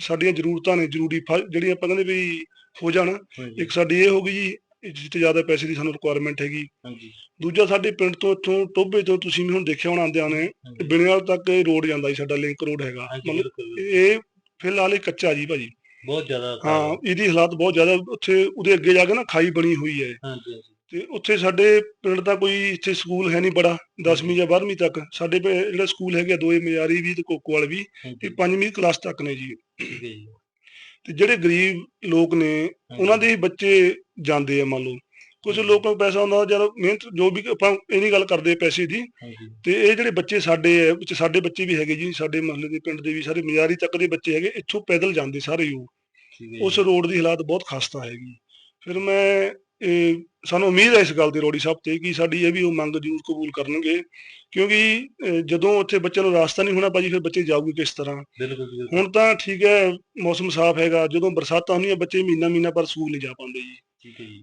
ਸਾਡੀਆਂ ਜ਼ਰੂਰਤਾਂ ਨੇ ਜ਼ਰੂਰੀ ਜਿਹੜੀਆਂ ਆਪਾਂ ਕਹਿੰਦੇ ਵੀ ਹੋ ਜਾਣ। ਇੱਕ ਸਾਡੀ ਇਹ ਹੋ ਗਈ ਜੀ ਜਿੱਥੇ ਜ਼ਿਆਦਾ ਪੈਸੇ ਦੀ ਸਾਨੂੰ ਰਿਕੁਆਇਰਮੈਂਟ ਹੈਗੀ। ਹਾਂਜੀ। ਦੂਜਾ ਸਾਡੇ ਪਿੰਡ ਤੋਂ ਇੱਥੋਂ ਟੋਬੇ ਤੋਂ ਤੁਸੀਂ ਵੀ ਹੁਣ ਦੇਖਿਆ ਹੋਣਾ ਆਉਂਦਿਆਂ ਨੇ ਹਾਂਜੀ। ਬਿਨੇਵਾਲ ਤੱਕ ਇਹ ਰੋਡ ਜਾਂਦਾ ਜੀ ਸਾਡਾ ਲਿੰਕ ਰੋਡ ਹੈਗਾ। ਹਾਂਜੀ ਮਤਲਬ ਬਿਲਕੁਲ ਇਹ ਫਿਲਹਾਲ ਇਹ ਕੱਚਾ ਜੀ ਭਾਜੀ। ਬਹੁਤ ਜ਼ਿਆਦਾ ਹਾਂ ਇਹਦੀ ਹਾਲਾਤ ਬਹੁਤ ਜ਼ਿਆਦਾ ਉੱਥੇ ਉਹਦੇ ਅੱਗੇ ਜਾ ਕੇ ਨਾ ਖਾਈ ਬਣੀ ਹੋਈ ਹੈ। ਹਾਂਜੀ ਹਾਂਜੀ। ਤੇ ਉੱਥੇ ਸਾਡੇ ਪਿੰਡ ਦਾ ਕੋਈ ਇੱਥੇ ਸਕੂਲ ਹੈ ਨਹੀਂ ਬੜਾ 10ਵੀਂ ਜਾਂ 12ਵੀਂ ਤੱਕ। ਸਾਡੇ ਪੇ- ਜਿਹੜਾ ਸਕੂਲ ਹੈਗੇ ਆ, ਦੋਏ ਮਿਆਰੀ ਵੀ ਤੇ ਕੋਕੋਵਾਲ ਵੀ ਹਾਂਜੀ। ਇਹ ਪੰਜਵੀਂ ਕਲਾਸ ਤੱਕ ਨੇ ਜੀ। ਠੀਕ ਹੈ ਜੀ। ਤੇ ਜਿਹੜੇ ਗਰੀਬ ਲੋਕ ਨੇ ਉਹਨਾਂ ਦੇ ਬੱਚੇ ਜਾਂਦੇ ਆ ਮੰਨ ਲਓ। ਕੁਝ ਲੋਕਾਂ ਕੋਲ ਪੈਸਾ ਹੁੰਦਾ ਜਦ ਮਿਹਨਤ ਜੋ ਵੀ ਆਪਾਂ ਇਹ ਨਹੀਂ ਗੱਲ ਕਰਦੇ ਪੈਸੇ ਦੀ ਤੇ ਇਹ ਜਿਹੜੇ ਬੱਚੇ ਸਾਡੇ ਆ ਵਿੱਚ ਸਾਡੇ ਬੱਚੇ ਵੀ ਹੈਗੇ ਜੀ ਸਾਡੇ ਮਹੱਲੇ ਦੇ ਪਿੰਡ ਦੇ ਵੀ ਸਾਰੇ ਮਿਆਰੀ ਤੱਕ ਦੇ ਬੱਚੇ ਹੈਗੇ ਇੱਥੋਂ ਪੈਦਲ ਜਾਂਦੇ ਸਾਰੇ ਹੀ ਉਹ ਹੈ ਉਸ ਰੋਡ ਦੀ ਹਾਲਾਤ ਬਹੁਤ ਖਸਤਾ ਹੈਗੀ ਫਿਰ ਮੈਂ ਸਾਨੂੰ ਉਮੀਦ ਹੈ ਇਸ ਗੱਲ ਦੀ ਰੋੜੀ ਸਾਹਿਬ ਤੇ ਕਿ ਸਾਡੀ ਇਹ ਵੀ ਉਹ ਮੰਗ ਜ਼ਰੂਰ ਕਬੂਲ ਕਰਨਗੇ। ਕਿਉਂਕਿ ਜਦੋਂ ਉੱਥੇ ਬੱਚਿਆਂ ਨੂੰ ਰਾਸਤਾ ਨਹੀਂ ਹੋਣਾ ਭਾਜੀ ਫਿਰ ਬੱਚੇ ਜਾਊਗੇ ਕਿਸ ਤਰ੍ਹਾਂ? ਹੁਣ ਤਾਂ ਠੀਕ ਹੈ ਮੌਸਮ ਸਾਫ਼ ਹੈਗਾ ਜਦੋਂ ਬਰਸਾਤਾਂ ਹੁੰਦੀਆਂ ਬੱਚੇ ਮਹੀਨਾ ਮਹੀਨਾ ਪਰ ਸਕੂਲ ਨਹੀਂ ਜਾ ਪਾਉਂਦੇ ਹੈ ਜੀ।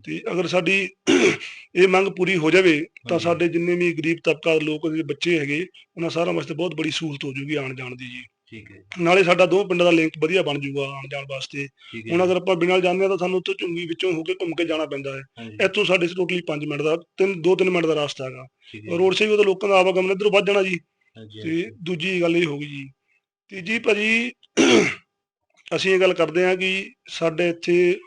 ਤੇ ਅਗਰ ਸਾਡੀ ਇਹ ਮੰਗ ਪੂਰੀ ਹੋ ਜਾਵੇ ਤਾਂ। ਸਾਡੇ ਜਿੰਨੇ ਵੀ ਗਰੀਬ ਤਬਕਾ ਲੋਕ ਦੇ ਬੱਚੇ ਹੈਗੇ ਉਹਨਾਂ ਸਾਰਿਆਂ ਵਾਸਤੇ ਬਹੁਤ ਬੜੀ ਸਹੂਲਤ ਹੋ ਜੂਗੀ ਆਉਣ ਜਾਣ ਦੀ ਜੀ। ਠੀਕ ਹੈ ਨਾਲੇ ਸਾਡਾ ਦੋ ਪਿੰਡਾਂ ਦਾ ਲਿੰਕ ਵਧੀਆ ਬਣ ਜੂਗਾ ਆਉਣ ਜਾਣ ਵਾਸਤੇ। ਹੁਣ ਅਗਰ ਆਪਾਂ ਬਿਨਾਂ ਜਾਂਦੇ ਹਾਂ ਤਾਂ ਸਾਨੂੰ ਉੱਥੋਂ ਝੁੰਗੀ ਵਿੱਚੋਂ ਹੋ ਕੇ ਘੁੰਮ ਕੇ ਜਾਣਾ ਪੈਂਦਾ ਹੈ। ਇੱਥੋਂ ਸਾਡੇ ਟੋਟਲੀ 5 ਮਿੰਟ ਦਾ ਤਿੰਨ 2-3 ਮਿੰਟ ਦਾ ਰਸਤਾ ਹੈਗਾ। ਰੋਡ ਸੇ ਵੀ ਉਹਦੇ ਲੋਕਾਂ ਦਾ ਆਵਾਗਮਨ ਇੱਧਰੋਂ ਵੱਧ ਜਾਣਾ ਜੀ। ਤੇ ਦੂਜੀ ਗੱਲ ਇਹ ਹੋ ਗਈ ਜੀ। ਤੀਜੀ ਭਾਜੀ ਅਸੀਂ ਇਹ ਗੱਲ ਕਰਦੇ ਹਾਂ ਕਿ ਸਾਡੇ ਇੱਥੇ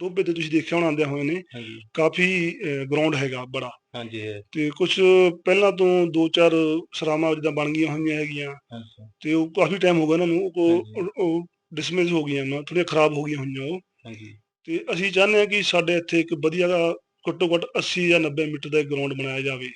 ਦੋਬੇ ਤੇ ਤੁਸੀਂ ਦੇਖਿਆ ਹੋਣਾ ਆਉਂਦਿਆਂ ਹੋਏ ਨੇ ਹਾਂਜੀ। ਕਾਫੀ ਗਰਾਊਂਡ ਹੈਗਾ ਬੜਾ। ਹਾਂਜੀ ਹੈ। ਤੇ ਕੁਝ ਪਹਿਲਾਂ ਤੋਂ ਦੋ ਚਾਰ ਸਰਾਵਾਂ ਜਿੱਦਾਂ ਬਣ ਗਈਆਂ ਹੋਈਆਂ ਹੈਗੀਆਂ। ਤੇ ਉਹ ਕਾਫੀ ਟਾਈਮ ਹੋ ਗਿਆ ਉਹਨਾਂ ਨੂੰ। ਉਹ- ਉਹ ਡਿਸਮਿਸ ਹੋ ਗਈਆਂ ਨਾ ਥੋੜੀਆਂ ਖਰਾਬ ਹੋ ਗਈਆਂ ਹੋਈਆਂ ਉਹ। ਹਾਂਜੀ। ਤੇ ਅਸੀਂ ਚਾਹੁੰਦੇ ਹਾਂ ਕਿ ਸਾਡੇ ਇੱਥੇ ਇੱਕ ਵਧੀਆ ਘੱਟੋ ਘੱਟ 80 ਜਾਂ 90 ਮੀਟਰ ਦਾ ਗਰਾਊਂਡ ਬਣਾਇਆ ਜਾਵੇ।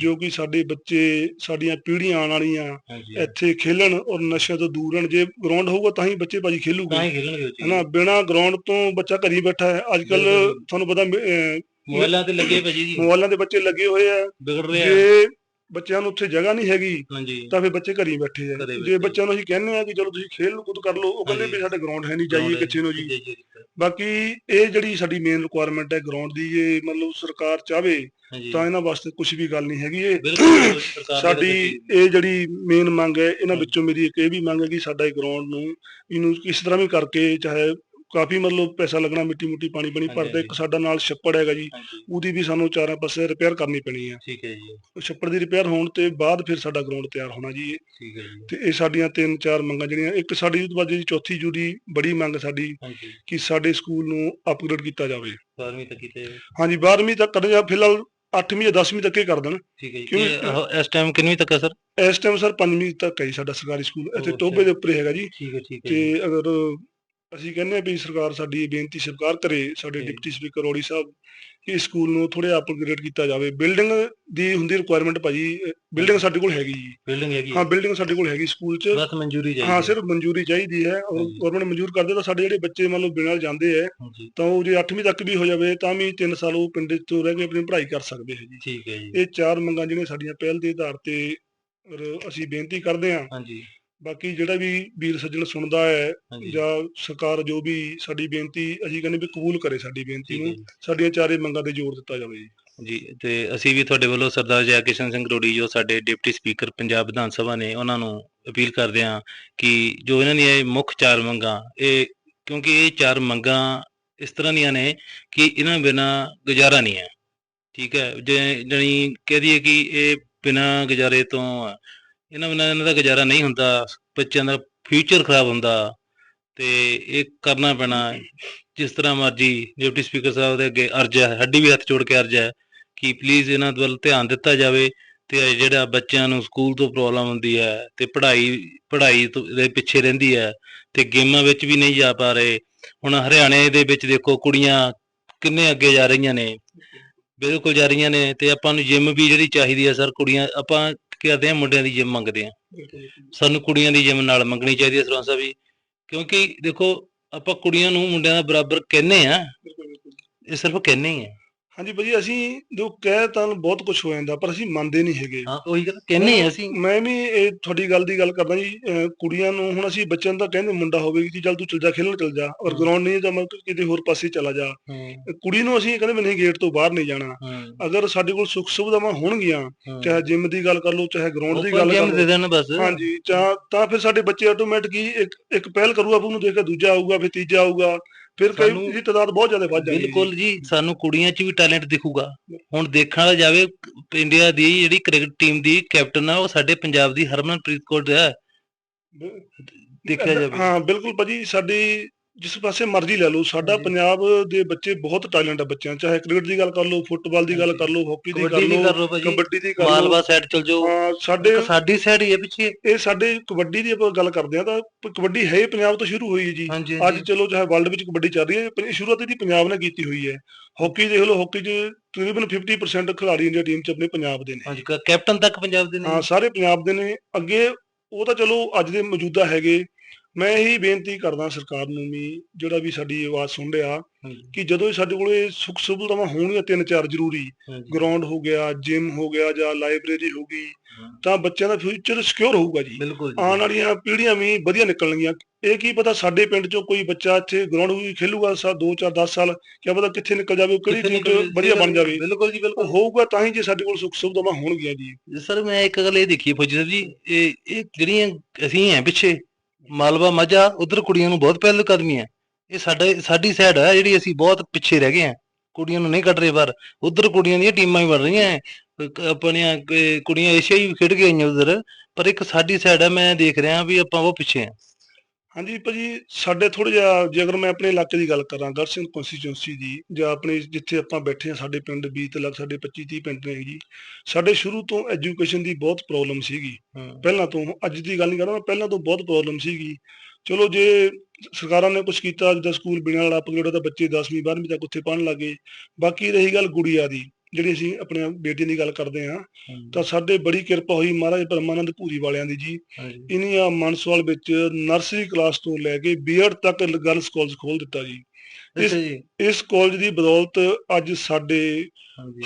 ਜੋ ਕਿ ਸਾਡੇ ਬੱਚੇ ਸਾਡੀਆਂ ਪੀੜ੍ਹੀਆਂ ਆਉਣ ਵਾਲੀਆਂ ਇੱਥੇ ਖੇਲਣ ਔਰ ਨਸ਼ਿਆਂ ਤੋਂ ਦੂਰ ਰਹਿਣ ਜੇ ਗਰਾਊਂਡ ਹੋਊਗਾ ਤਾਂ ਹੀ ਬੱਚੇ ਭਾਜੀ ਖੇਲੂਗੇ। ਤਾਂ ਹੀ ਖੇਲਣਗੇ ਬੱਚੇ। ਹਨਾ ਬਿਨਾ ਗਰਾਊਂਡ ਤੋਂ ਬੱਚਾ ਘਰੀ ਬੈਠਾ ਹੈ। ਅੱਜ ਕੱਲ। ਤੁਹਾਨੂੰ ਪਤਾ ਮੋਬਾਈਲਾਂ ਤੇ ਲੱਗੇ ਭਾਜੀ ਜੀ। ਮੋਬਾਈਲਾਂ ਦੇ ਬੱਚੇ ਲੱਗੇ ਹੋਏ ਆ। ਵਿਗੜ ਰਹੇ। ਆ ਜੇ ਬੱਚਿਆਂ ਨੂੰ ਉੱਥੇ ਜਗ੍ਹਾ ਨਹੀਂ ਹੈਗੀ ਤਾਂ ਫਿਰ ਬੱਚੇ ਘਰੀ ਬੈਠੇ ਆ। ਜੇ। ਬੱਚਿਆਂ ਨੂੰ ਅਸੀਂ ਕਹਿੰਦੇ ਆ ਕਿ ਚਲੋ ਤੁਸੀਂ ਖੇਲ ਕੁਝ ਕਰ ਲਓ ਉਹ ਕਹਿੰਦੇ। ਵੀ ਸਾਡੇ ਗਰਾਊਂਡ ਹੈ ਨਹੀਂ ਜਾਈਏ ਕਿੱਥੇ ਨੂੰ ਜੀ। ਬਾਕੀ ਇਹ ਜਿਹੜੀ ਸਾਡੀ ਮੇਨ ਰਿਕੁਆਇਰਮੈਂਟ ਹੈ ਗਰਾਊਂਡ ਦੀ ਇਹ ਮਤਲਬ ਸਰਕਾਰ ਚਾਵੇ ਤਾਂ ਇਹਨਾਂ ਵਾਸਤੇ ਕੁਝ ਵੀ ਗੱਲ ਨਹੀਂ ਹੈਗੀ। ਇਹ ਸਾਡੀ ਇਹ ਜਿਹੜੀ ਮੇਨ ਮੰਗ ਹੈ ਇਹਨਾਂ। ਵਿੱਚੋਂ ਮੇਰੀ ਇੱਕ ਇਹ ਵੀ ਮੰਗ ਹੈ ਕਿ ਸਾਡਾ ਇਹ ਗਰਾਊਂਡ ਨੂੰ ਇਹਨੂੰ ਕਿਸ ਤਰ੍ਹਾਂ ਵੀ ਕਰਕੇ ਚਾਹੇ ਕਾਫੀ ਮਤਲਬ ਪੈਸਾ ਲੱਗਣਾ ਮਿੱਟੀ ਮੁੱਟੀ ਪਾਣੀ ਬਣੀ ਹਾਂਜੀ, ਭਰਦਾ ਇੱਕ। ਸਾਡਾ ਨਾਲ ਛੱਪੜ ਹੈਗਾ ਜੀ ਉਹਦੀ ਵੀ ਸਾਨੂੰ ਚਾਰਾਂ ਪਾਸੇ ਰਿਪੇਅਰ ਕਰਨੀ ਪੈਣੀ ਹੈ। ਠੀਕ ਹੈ ਜੀ। ਉਹ ਛੱਪੜ ਦੀ ਰਿਪੇਅਰ ਹੋਣ ਤੇ ਬਾਅਦ ਫਿਰ ਸਾਡਾ ਗਰਾਊਂਡ ਤਿਆਰ ਹੋਣਾ ਜੀ। ਠੀਕ ਹੈ ਜੀ। ਤੇ ਇਹ ਸਾਡੀਆਂ ਤਿੰਨ ਚਾਰ ਮੰਗਾਂ ਜਿਹੜੀਆਂ ਇੱਕ ਸਾਡੀ ਉਸ ਤੋਂ ਬਾਅਦ ਚੌਥੀ ਜੁੜੀ ਬੜੀ ਮੰਗ ਸਾਡੀ ਕਿ ਸਾਡੇ ਸਕੂਲ ਨੂੰ ਅਪਗ੍ਰੇਡ ਕੀਤਾ ਜਾਵੇ। 12ਵੀਂ ਤੱਕ ਕੀਤੇ ਹਾਂਜੀ 12ਵੀਂ ਤੱਕ ਕਰਦੇ ਜਾਂ ਫਿਲਹਾਲ 8ਵੀਂ ਜਾਂ 10ਵੀਂ ਤੱਕ ਹੀ ਕਰ ਦੇਣ। ਠੀਕ ਹੈ ਜੀ। ਕਿਉਂ- ਉਹ ਇਸ ਟਾਈਮ ਕਿੰਨਵੀਂ ਤੱਕ ਹੈ ਸਰ? ਇਸ ਟਾਈਮ ਸਰ 5ਵੀਂ ਤੱਕ ਹੈ ਜੀ ਸਾਡਾ ਸਰਕਾਰੀ ਸਕੂਲ। ਇੱਥੇ ਅੱਛਾ। ਟੋਬੇ ਦੇ ਉੱਪਰ ਹੀ ਹੈਗਾ ਜੀ। ਠੀਕ ਹੈ ਠੀਕ ਤੇ ਅਗਰ ਅਸੀਂ ਕਹਿੰਦੇ ਆ ਵੀ ਸਰਕਾਰ ਸਾਡੀ ਇਹ ਬੇਨਤੀ ਸਵੀਕਾਰ ਕਰੇ ਸਾਡੇ। ਡਿਪਟੀ ਸਪੀਕਰ ਰੋੜੀ ਸਾਹਿਬ ਕਿ ਇਸ ਸਕੂਲ ਨੂੰ ਥੋੜਾ ਅਪਗ੍ਰੇਡ ਕੀਤਾ ਜਾਵੇ। ਬਿਲਡਿੰਗ ਦੀ ਹੁੰਦੀ ਰਿਕੁਆਇਰਮੈਂਟ ਭਾਜੀ ਬਿਲਡਿੰਗ ਸਾਡੇ ਕੋਲ ਹੈਗੀ ਜੀ। ਬਿਲਡਿੰਗ ਹੈਗੀ ਹਾਂ। ਬਿਲਡਿੰਗ ਸਾਡੇ ਕੋਲ ਹੈਗੀ ਸਕੂਲ 'ਚ। ਬਸ ਮਨਜ਼ੂਰੀ ਚਾਹੀਦੀ ਹਾਂ ਸਿਰਫ ਮਨਜ਼ੂਰੀ ਚਾਹੀਦੀ ਹੈ। ਔਰ। ਗਵਰਨਮੈਂਟ ਮਨਜ਼ੂਰ ਕਰਦੇ ਤਾਂ ਸਾਡੇ ਜਿਹੜੇ ਬੱਚੇ ਮੰਨ ਲਓ ਬਿਨਾਂ ਜਾਂਦੇ ਜੀ ਤਾਂ ਉਹ ਜੇ 8ਵੀਂ ਤੱਕ ਵੀ ਹੋ ਜਾਵੇ ਤਾਂ ਵੀ 3 ਸਾਲ ਉਹ ਪਿੰਡ 'ਚ ਰਹਿ ਕੇ ਆਪਣੀ ਪੜ੍ਹਾਈ ਕਰ ਸਕਦੇ ਹੈ ਜੀ। ਠੀਕ ਹੈ ਜੀ। ਇਹ ਚਾਰ ਮੰਗਾਂ ਜਿਹੜੀਆਂ ਸਾਡੀਆਂ ਪਹਿਲ ਦੇ ਆਧਾਰ ਤੇ ਅਸੀਂ ਬੇਨਤੀ ਕਰਦੇ ਹਾਂ ਹਾਂਜੀ। ਬਾਕੀ ਜਿਹੜਾ ਵੀ ਵੀਰ ਸੱਜਣ ਸੁਣਦਾ ਹੈ ਹਾਂਜੀ ਜਾਂ ਸਰਕਾਰ ਜੋ ਵੀ ਸਾਡੀ ਬੇਨਤੀ ਅਸੀਂ ਕਹਿੰਦੇ ਵੀ ਕਬੂਲ ਕਰੇ ਸਾਡੀ ਬੇਨਤੀ ਠੀਕ ਹੈ ਨੂੰ ਜੀ। ਸਾਡੀਆਂ ਚਾਰੇ ਮੰਗਾਂ ਤੇ ਜ਼ੋਰ ਦਿੱਤਾ ਜਾਵੇ ਜੀ ਜੀ ਤੇ ਅਸੀਂ ਵੀ ਤੁਹਾਡੇ ਵੱਲੋਂ ਸਰਦਾਰ ਜੈ ਕਿਸ਼ਨ ਸਿੰਘ ਰੋੜੀ ਜੋ ਸਾਡੇ ਡਿਪਟੀ ਸਪੀਕਰ ਪੰਜਾਬ ਵਿਧਾਨ ਸਭਾ ਨੇ ਉਹਨਾਂ ਨੂੰ ਅਪੀਲ ਕਰਦੇ ਹਾਂ ਕਿ ਜੋ ਇਹਨਾਂ ਦੀਆਂ ਇਹ ਮੁੱਖ ਚਾਰ ਮੰਗਾਂ ਇਹ ਕਿਉਂਕਿ ਇਹ ਚਾਰ ਮੰਗਾਂ ਇਸ ਤਰ੍ਹਾਂ ਦੀਆਂ ਨੇ ਕਿ ਇਹਨਾਂ ਬਿਨਾ ਗੁਜ਼ਾਰਾ ਨਹੀਂ ਹੈ ਠੀਕ ਹੈ ਜੇ ਜਣੀ ਕਹਿ ਦਈਏ ਕਿ ਇਹ ਬਿਨਾ ਗੁਜ਼ਾਰੇ ਤੋਂ। ਇਹਨਾਂ ਬਿਨਾਂ ਇਹਨਾਂ ਦਾ ਗੁਜ਼ਾਰਾ ਨਹੀਂ ਹੁੰਦਾ, ਬੱਚਿਆਂ ਦਾ ਫਿਊਚਰ ਖਰਾਬ ਹੁੰਦਾ ਤੇ ਇਹ ਕਰਨਾ ਪੈਣਾ। ਜਿਸ ਤਰ੍ਹਾਂ ਮਰਜ਼ੀ ਡਿਪਟੀ ਸਪੀਕਰ ਸਾਹਿਬ ਦੇ ਅੱਗੇ ਅਰਜ਼ ਹੈ ਸਾਡੀ ਵੀ ਹੱਥ ਜੋੜ ਕੇ ਅਰਜ਼ ਹੈ ਕਿ ਪਲੀਜ਼ ਇਹਨਾਂ ਵੱਲ ਧਿਆਨ ਦਿੱਤਾ ਜਾਵੇ ਤੇ ਜਿਹੜਾ ਬੱਚਿਆਂ ਨੂੰ ਸਕੂਲ ਤੋਂ ਪ੍ਰੋਬਲਮ ਹੁੰਦੀ ਹੈ ਤੇ ਪੜ੍ਹਾਈ ਪੜ੍ਹਾਈ ਦੇ ਪਿੱਛੇ ਰਹਿੰਦੀ ਹੈ ਤੇ ਗੇਮਾਂ ਵਿੱਚ ਵੀ ਨਹੀਂ ਜਾ ਪਾ ਰਹੇ। ਹੁਣ ਹਰਿਆਣੇ ਦੇ ਵਿੱਚ ਦੇਖੋ ਕੁੜੀਆਂ ਕਿੰਨੇ ਅੱਗੇ ਜਾ ਰਹੀਆਂ ਨੇ। ਬਿਲਕੁਲ ਜਾ ਰਹੀਆਂ ਨੇ ਤੇ ਆਪਾਂ ਨੂੰ ਜਿਮ ਵੀ ਜਿਹੜੀ ਚਾਹੀਦੀ ਹੈ ਸਰ ਕੁੜੀਆਂ, ਆਪਾਂ ਕਰਦੇ ਹਾਂ ਮੁੰਡਿਆਂ ਦੀ ਜਿਮ ਮੰਗਦੇ ਹਾਂ ਸਾਨੂੰ ਕੁੜੀਆਂ ਦੀ ਜਿਮ ਨਾਲ ਮੰਗਣੀ ਚਾਹੀਦੀ ਹੈ ਸਾਹਿਬ ਜੀ। ਕਿਉਂਕਿ ਦੇਖੋ ਆਪਾਂ ਕੁੜੀਆਂ ਨੂੰ ਮੁੰਡਿਆਂ ਦਾ ਬਰਾਬਰ ਕਹਿੰਨੇ ਆ। ਇਹ ਸਿਰਫ ਕਹਿੰਨੇ ਹੀ ਆ। ਹਾਂਜੀ ਭਾਜੀ ਅਸੀਂ ਜੋ ਕਹਿ ਤਾਂ ਬਹੁਤ ਕੁਝ ਹੋ ਜਾਂਦਾ ਪਰ ਅਸੀਂ ਮੰਨਦੇ ਨਹੀਂ ਹੈਗੇ। ਹਾਂ ਉਹੀ ਗੱਲ ਕਹਿੰਨੇ ਆ ਅਸੀਂ। ਮੈਂ ਵੀ ਇਹ ਤੁਹਾਡੀ ਗੱਲ ਦੀ ਗੱਲ ਕਰਦਾ ਜੀ ਅਹ ਕੁੜੀਆਂ ਨੂੰ ਹੁਣ ਅਸੀਂ ਬੱਚਿਆਂ ਨੂੰ ਤਾਂ ਕਹਿੰਦੇ ਮੁੰਡਾ ਹੋਵੇ ਕਿ ਚੱਲ ਤੂੰ ਚੱਲ ਜਾ ਖੇਲਣ ਚੱਲ ਜਾ ਔਰ। ਗਰਾਊਂਡ ਨਹੀਂ ਤਾਂ ਮਤਲਬ ਕਿਤੇ ਹੋਰ ਪਾਸੇ ਚਲਾ ਜਾ। ਹੂੰ। ਕੁੜੀ ਨੂੰ ਅਸੀਂ ਕਹਿੰਦੇ ਵੀ ਨਹੀਂ ਗੇਟ ਤੋਂ ਬਾਹਰ ਨਹੀਂ ਜਾਣਾ। ਹੂੰ। ਅਗਰ ਸਾਡੇ ਕੋਲ ਸੁੱਖ ਸੁਵਿਧਾਵਾਂ ਹੋਣਗੀਆਂ ਚਾਹੇ ਜਿਮ ਦੀ ਗੱਲ ਕਰ ਲਓ ਚਾਹੇ ਗਰਾਊਂਡ ਦੀ ਗੱਲ ਕਰ ਦੇ ਲਓ। ਦੇਣ ਬਸ। ਹਾਂਜੀ ਤਾਂ ਤਾਂ ਫਿਰ ਸਾਡੇ ਬੱਚੇ ਆਟੋਮੈਟਿਕ ਹੀ ਇੱਕ ਇੱਕ ਪਹਿਲ ਕਰੂਗਾ ਫਿਰ ਉਹਨੂੰ ਦੇਖ ਕੇ ਦੂਜਾ ਆਊਗਾ ਫਿਰ ਤੀਜਾ ਆਊਗਾ। ਫਿਰ ਕਈ ਦੀ ਤਾਦਾਦ ਬਹੁਤ ਜ਼ਿਆਦਾ ਵੱਧ ਹੈ ਬਿਲਕੁਲ ਜੀ ਸਾਨੂੰ ਕੁੜੀਆਂ 'ਚ ਵੀ ਟੈਲੈਂਟ ਦਿਖੂਗਾ। ਹੁਣ ਦੇਖਣ ਵਾਲਾ ਜਾਵੇ ਇੰਡੀਆ ਦੀ ਜਿਹੜੀ ਕ੍ਰਿਕਟ ਟੀਮ ਦੀ ਕੈਪਟਨ ਆ ਉਹ ਸਾਡੇ ਪੰਜਾਬ ਦੀ ਹਰਮਨਪ੍ਰੀਤ ਕੌਰ ਹੈ। ਦੇਖਿਆ ਜਾਵੇ। ਹਾਂ ਬਿਲਕੁਲ ਭਾਜੀ ਸਾਡੀ ਜਿਸ ਪਾਸੇ ਮਰਜ਼ੀ ਲੈ ਲਓ ਸਾਡਾ। ਪੰਜਾਬ ਦੇ ਬੱਚੇ ਬਹੁਤ ਟੈਲੈਂਟ ਆ ਬੱਚਿਆਂ ਚਾਹੇ ਕ੍ਰਿਕਟ ਦੀ ਗੱਲ ਕਰ ਲਓ ਫੁੱਟਬਾਲ ਦੀ ਗੱਲ। ਕਰ ਲਓ ਹਾਕੀ ਦੀ ਕਰ ਲਓ ਕਰ ਲਓ ਭਾਜੀ। ਕਬੱਡੀ ਦੀ ਕਰ ਲਓ। ਮਾਲਵਾ ਸਾਈਡ ਚਲ ਜਾਓ। ਸਾਡੇ ਸਾਡੀ ਸਾਈਡ ਹੀ ਹੈ ਪਿੱਛੇ। ਇਹ ਸਾਡੇ ਕਬੱਡੀ ਦੀ ਆਪਾਂ ਗੱਲ ਕਰਦੇ ਆ ਤਾਂ ਕਬੱਡੀ ਹੈ ਪੰਜਾਬ ਤੋਂ ਸ਼ੁਰੂ ਹੋਈ ਹੈ ਜੀ। ਅੱਜ ਚਲੋ ਚਾਹੇ ਵਰਲਡ ਵਿੱਚ ਕਬੱਡੀ ਚੱਲ ਰਹੀ ਹੈ ਪਰ ਸ਼ੁਰੂਆਤ ਇਹਦੀ ਪੰਜਾਬ ਨੇ ਕੀਤੀ ਹੋਈ ਹੈ। ਹਾਕੀ ਦੇਖ ਲਓ ਹਾਕੀ 'ਚ ਤਕਰੀਬਨ 50% ਖਿਡਾਰੀ ਇੰਡੀਆ ਟੀਮ 'ਚ ਆਪਣੇ ਪੰਜਾਬ ਦੇ ਨੇ। ਹਾਂਜੀ ਕੈਪਟਨ ਤੱਕ ਪੰਜਾਬ ਦੇ ਨੇ। ਹਾਂ ਸਾਰੇ ਪੰਜਾਬ ਦੇ ਨੇ। ਅੱਗੇ ਉਹ ਤਾਂ ਚਲੋ ਅੱਜ ਦੇ ਮੌਜੂਦਾ ਹੈਗੇ। ਮੈਂ ਇਹੀ ਬੇਨਤੀ ਕਰਦਾ ਸਰਕਾਰ ਨੂੰ ਵੀ ਜਿਹੜਾ ਵੀ ਸਾਡੀ ਆਵਾਜ਼ ਸੁਣ ਰਿਹਾ ਕਿ ਜਦੋਂ ਵੀ ਸਾਡੇ ਕੋਲੇ ਸੁੱਖ ਸੁਵਿਧਾਵਾਂ ਹੋਣਗੀਆਂ ਤਿੰਨ ਚਾਰ ਜ਼ਰੂਰੀ। ਗਰਾਊਂਡ ਹੋ ਗਿਆ ਜਿਮ ਹੋ ਗਿਆ ਜਾਂ ਲਾਇਬ੍ਰੇਰੀ ਹੋ ਗਈ ਹਾਂ, ਤਾਂ ਬੱਚਿਆਂ ਦਾ ਫਿਊਚਰ ਸਿਕਿਉਰ ਹੋਊਗਾ ਜੀ। ਆਉਣ ਵਾਲੀਆਂ ਪੀੜ੍ਹੀਆਂ ਵੀ ਵਧੀਆ ਨਿਕਲਣਗੀਆਂ। ਇਹ ਕੀ ਪਤਾ ਸਾਡੇ ਪਿੰਡ ਚੋਂ ਕੋਈ ਬੱਚਾ ਇੱਥੇ ਗਰਾਊਂਡ ਵੀ ਖੇਲੂਗਾ ਸਾ 2 4 10 ਸਾਲ ਕਿਆ ਪਤਾ ਕਿੱਥੇ ਨਿਕਲ ਜਾਵੇ ਉਹ ਕਿਹੜੀ ਟੀਮ ਵਧੀਆ ਬਣ ਜਾਵੇ। ਬਿਲਕੁਲ ਜੀ ਬਿਲਕੁਲ। ਹੋਊਗਾ ਤਾਂ ਹੀ ਜੇ ਸਾਡੇ ਕੋਲ ਸੁੱਖ ਸੁਵਿਧਾਵਾਂ ਹੋਣਗੀਆਂ ਜੀ। ਸਰ ਮੈਂ ਇੱਕ ਗੱਲ ਇਹ ਦੇਖੀ ਫੌਜੀ ਸਾਹਿਬ ਜੀ ਇਹ ਇਹ ਜਿਹੜੀਆਂ ਅਸੀਂ ਹੈ ਪਿੱਛੇ ਮਾਲਵਾ ਮਾਝਾ, ਉਧਰ ਕੁੜੀਆਂ ਨੂੰ ਬਹੁਤ ਪਹਿਲ ਕਦਮੀ ਹੈ। ਇਹ ਸਾਡੇ, ਸਾਡੀ ਸਾਈਡ ਹੈ ਜਿਹੜੀ ਅਸੀਂ ਬਹੁਤ ਪਿੱਛੇ ਰਹਿ ਗਏ ਹਾਂ। ਕੁੜੀਆਂ ਨੂੰ ਨਹੀਂ ਕੱਢ ਰਹੇ ਬਾਹਰ। ਉਧਰ ਕੁੜੀਆਂ ਦੀਆਂ ਟੀਮਾਂ ਹੀ ਬਣ ਰਹੀਆਂ ਹੈ। ਆਪਣੀਆਂ ਕੁੜੀਆਂ ਏਸ਼ੀਆ ਹੀ ਖੇਡ ਕੇ ਆਈਆਂ ਉਧਰ। ਪਰ ਇੱਕ ਸਾਡੀ ਸਾਈਡ ਹੈ ਮੈਂ ਦੇਖ ਰਿਹਾ ਵੀ ਆਪਾਂ ਉਹ ਪਿੱਛੇ ਹਾਂ। ਹਾਂਜੀ ਭਾਜੀ ਸਾਡੇ ਥੋੜਾ ਜਿਹਾ ਜੇ ਅਗਰ ਮੈਂ ਆਪਣੇ ਇਲਾਕੇ ਦੀ ਗੱਲ ਕਰਾਂ ਗੜਸਿੰਘ ਕਨਸਟੀਚੁਐਂਸੀ ਦੀ ਜਾਂ ਆਪਣੇ ਜਿੱਥੇ ਆਪਾਂ ਬੈਠੇ ਹਾਂ ਸਾਡੇ ਪਿੰਡ 20 ਤੋਂ ਲੱਗ ਸਾਡੇ 25 30 ਪਿੰਡ ਨੇ ਜੀ ਸਾਡੇ ਸ਼ੁਰੂ ਤੋਂ ਐਜੂਕੇਸ਼ਨ ਦੀ ਬਹੁਤ ਪ੍ਰੋਬਲਮ ਸੀਗੀ। ਪਹਿਲਾਂ ਤੋਂ ਅੱਜ ਦੀ ਗੱਲ ਨਹੀਂ ਕਰਦਾ ਮੈਂ ਪਹਿਲਾਂ ਤੋਂ ਬਹੁਤ ਪ੍ਰੋਬਲਮ ਸੀਗੀ। ਚਲੋ ਜੇ ਸਰਕਾਰਾਂ ਨੇ ਕੁਝ ਕੀਤਾ ਜਿੱਦਾਂ ਸਕੂਲ ਬਿਨਾਂ ਵਾਲਾ ਅਪਗ੍ਰੇਡ ਤਾਂ ਬੱਚੇ 10ਵੀਂ 12ਵੀਂ ਤੱਕ ਉੱਥੇ ਪੜ੍ਹਨ ਲੱਗੇ ਬਾਕੀ ਰਹੀ ਗੱਲ ਗੁੜੀਆ ਦੀ। ਜਿਹੜੀ ਅਸੀਂ ਆਪਣੇ ਬੇਟੀਆਂ ਦੀ ਗੱਲ ਕਰਦੇ ਹਾਂ ਤਾਂ ਸਾਡੇ ਬੜੀ ਕਿਰਪਾ ਹੋਈ ਮਹਾਰਾਜ ਪਰਮਾਨੰਦ ਭੂਰੀ ਵਾਲਿਆਂ ਦੀ ਜੀ। ਇਨੀਆਂ ਮਾਨਸਵਾਲ ਵਿੱਚ ਨਰਸਰੀ ਕਲਾਸ ਤੋਂ ਲੈ ਕੇ ਬੀਐਡ ਤੱਕ ਗਰਲਸ ਕਾਲਜ ਖੋਲ ਦਿੱਤਾ ਜੀ। ਇਸ ਕਾਲਜ ਦੀ ਬਦੌਲਤ ਅੱਜ ਸਾਡੇ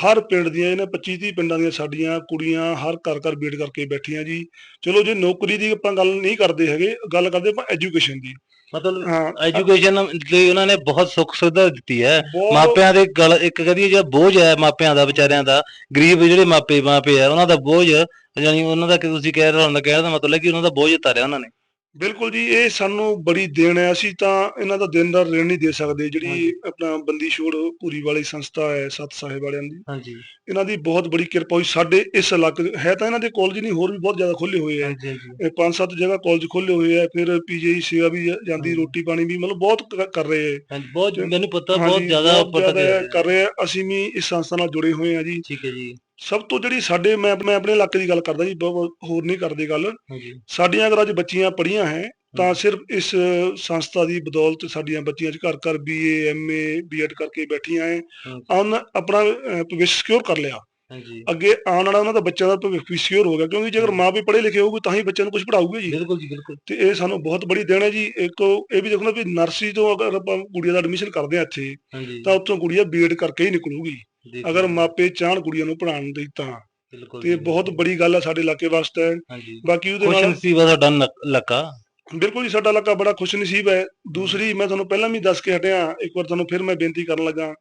ਹਰ ਪਿੰਡ ਦੀਆਂ ਇਹਨਾਂ 25 30 ਪਿੰਡਾਂ ਦੀਆਂ ਸਾਡੀਆਂ ਕੁੜੀਆਂ ਹਰ ਘਰ ਘਰ ਬੀਟ ਕਰਕੇ ਬੈਠੀਆਂ ਜੀ। ਚਲੋ ਜੇ ਨੌਕਰੀ ਦੀ ਆਪਾਂ ਗੱਲ ਨਹੀਂ ਕਰਦੇ ਹੈਗੇ ਗੱਲ ਕਰਦੇ ਆਪਾਂ ਐਜੂਕੇਸ਼ਨ ਦੀ। ਮਤਲਬ ਹਾਂ ਐਜੂਕੇਸ਼ਨ ਲਈ ਉਹਨਾਂ ਨੇ ਬਹੁਤ ਸੁੱਖ ਸੁਵਿਧਾ ਦਿੱਤੀ ਹੈ। ਮਾਪਿਆਂ ਦੇ ਗਲ ਇੱਕ ਕਦੀ ਜਿਹੜਾ ਬੋਝ ਹੈ ਮਾਪਿਆਂ ਦਾ ਵਿਚਾਰਿਆਂ ਦਾ ਗਰੀਬ ਜਿਹੜੇ ਮਾਪੇ ਮਾਪੇ ਆ ਉਹਨਾਂ ਦਾ ਬੋਝ ਯਾਨੀ ਉਹਨਾਂ ਦਾ ਕਿ ਤੁਸੀਂ ਕਹਿ ਰਹੇ ਹੋ ਕਹਿਣ ਦਾ ਮਤਲਬ ਹੈ ਕਿ ਉਹਨਾਂ ਦਾ ਬੋਝ ਉਤਾਰਿਆ ਉਹਨਾਂ ਨੇ। ਬਿਲਕੁਲ ਜੀ ਇਹ ਸਾਨੂੰ ਬੜੀ ਦੇਣ ਹੈ। ਅਸੀਂ ਤਾਂ ਇਹਨਾਂ ਦਾ ਦਿਨ ਦਾ ਰੇਣ ਨਹੀਂ ਦੇ ਸਕਦੇ। ਜਿਹੜੀ। ਆਪਣਾ ਬੰਦੀ ਛੋੜ ਪੂਰੀ ਵਾਲੀ ਸੰਸਥਾ ਹੈ ਸਤ ਸਾਹਿਬ ਵਾਲਿਆਂ ਦੀ। ਹਾਂਜੀ। ਇਹਨਾਂ ਦੀ ਬਹੁਤ ਬੜੀ ਕਿਰਪਾ ਹੋਈ। ਸਾਡੇ ਇਸ ਇਲਾਕੇ ਹੈ ਤਾਂ ਇਹਨਾਂ ਦੇ ਕਾਲਜ ਨਹੀਂ ਹੋਰ ਵੀ ਬਹੁਤ ਜ਼ਿਆਦਾ ਖੁੱਲੇ ਹੋਏ ਆ ਇਹ ਪੰਜ ਸੱਤ ਜਗ੍ਹਾ ਕਾਲਜ ਖੋਲੇ ਹੋਏ ਆ ਫਿਰ ਪੀਜੀਆਈ ਸੇਵਾ ਵੀ ਜਾਂਦੀ। ਰੋਟੀ ਪਾਣੀ ਵੀ ਮਤਲਬ ਬਹੁਤ ਕਰ ਰਹੇ ਆ ਹਾਂਜੀ ਬਹੁਤ ਮੈਨੂੰ ਪਤਾ ਬਹੁਤ ਜ਼ਿਆਦਾ ਪਤਾ ਕਰ ਰਹੇ ਆ ਅਸੀਂ ਵੀ ਇਸ ਸੰਸਥਾ ਨਾਲ ਜੁੜੇ ਹੋਏ ਆ ਜੀ। ਠੀਕ ਹੈ ਜੀ। ਸਭ ਤੋਂ ਜਿਹੜੀ ਸਾਡੇ ਮੈਂ ਮੈਂ ਆਪਣੇ ਇਲਾਕੇ ਦੀ ਗੱਲ ਕਰਦਾ ਜੀ ਹੋਰ ਨਹੀਂ ਕਰਦੇ ਗੱਲ। ਸਾਡੀਆਂ ਅਗਰ ਅੱਜ ਬੱਚੀਆਂ ਪੜ੍ਹੀਆਂ ਹੈ ਤਾਂ ਸਿਰਫ ਇਸ ਸੰਸਥਾ ਦੀ ਬਦੌਲਤ ਸਾਡੀਆਂ ਬੱਚੀਆਂ ਅੱਜ ਘਰ ਘਰ ਬੀਏ ਐਮਏ ਬੀਐਡ ਕਰਕੇ ਬੈਠੀਆਂ ਹਾਂਜੀ। ਉਹਨਾਂ ਆਪਣਾ ਭਵਿੱਖ ਸਿਕਿਉਰ ਕਰ ਲਿਆ। ਹਾਂਜੀ। ਅੱਗੇ ਆਉਣ ਵਾਲਾ ਉਹਨਾਂ ਦਾ ਬੱਚਿਆਂ ਦਾ ਭਵਿੱਖ ਵੀ ਸਿਕਿਉਰ ਹੋ ਗਿਆ ਕਿਉਂਕਿ ਜੇਕਰ ਮਾਂ ਵੀ ਪੜ੍ਹੇ ਲਿਖੇ ਹੋਊਗੇ ਤਾਂ ਹੀ ਬੱਚਿਆਂ ਨੂੰ ਕੁਝ ਪੜਾਊਗੇ ਜੀ। ਬਿਲਕੁਲ ਜੀ ਬਿਲਕੁਲ। ਤੇ ਇਹ ਸਾਨੂੰ ਬਹੁਤ ਬੜੀ ਦੇਣ ਹੈ ਜੀ। ਇੱਕ ਇਹ ਵੀ ਦੇਖੋ ਨਾ ਵੀ ਨਰਸਰੀ ਤੋਂ ਅਗਰ ਆਪਾਂ ਕੁੜੀਆਂ ਦਾ ਐਡਮਿਸ਼ਨ ਕਰਦੇ ਆ ਇੱਥੇ ਤਾਂ ਉੱਥੋਂ ਕੁੜੀਆਂ ਬੀਐਡ ਕਰਕੇ ਹੀ ਨਿਕਲੂਗੀ। ਅਗਰ ਮਾਪੇ ਚਾਹਣ ਕੁੜੀਆਂ ਨੂੰ ਪੜ੍ਹਾਉਣ ਦੀ ਤਾਂ। ਬਿਲਕੁਲ ਤੇ ਜੀ, ਬਹੁਤ ਬੜੀ ਗੱਲ ਹੈ ਸਾਡੇ ਇਲਾਕੇ ਵਾਸਤੇ। ਹਾਂਜੀ। ਬਾਕੀ ਉਹਦੇ ਖੁਸ਼ ਨਾਲ ਨਸੀਬ ਆ ਤੁਹਾਡਾ ਇਲਾਕਾ। ਬਿਲਕੁਲ ਜੀ ਸਾਡਾ ਇਲਾਕਾ ਬੜਾ ਖੁਸ਼ਨਸੀਬ ਹੈ। ਦੂਸਰੀ ਮੈਂ ਤੁਹਾਨੂੰ ਪਹਿਲਾਂ ਵੀ ਦੱਸ ਕੇ ਹਟਿਆ ਇੱਕ ਵਾਰ ਤੁਹਾਨੂੰ ਫਿਰ ਮੈਂ ਬੇਨਤੀ ਕਰਨ ਲੱਗਾ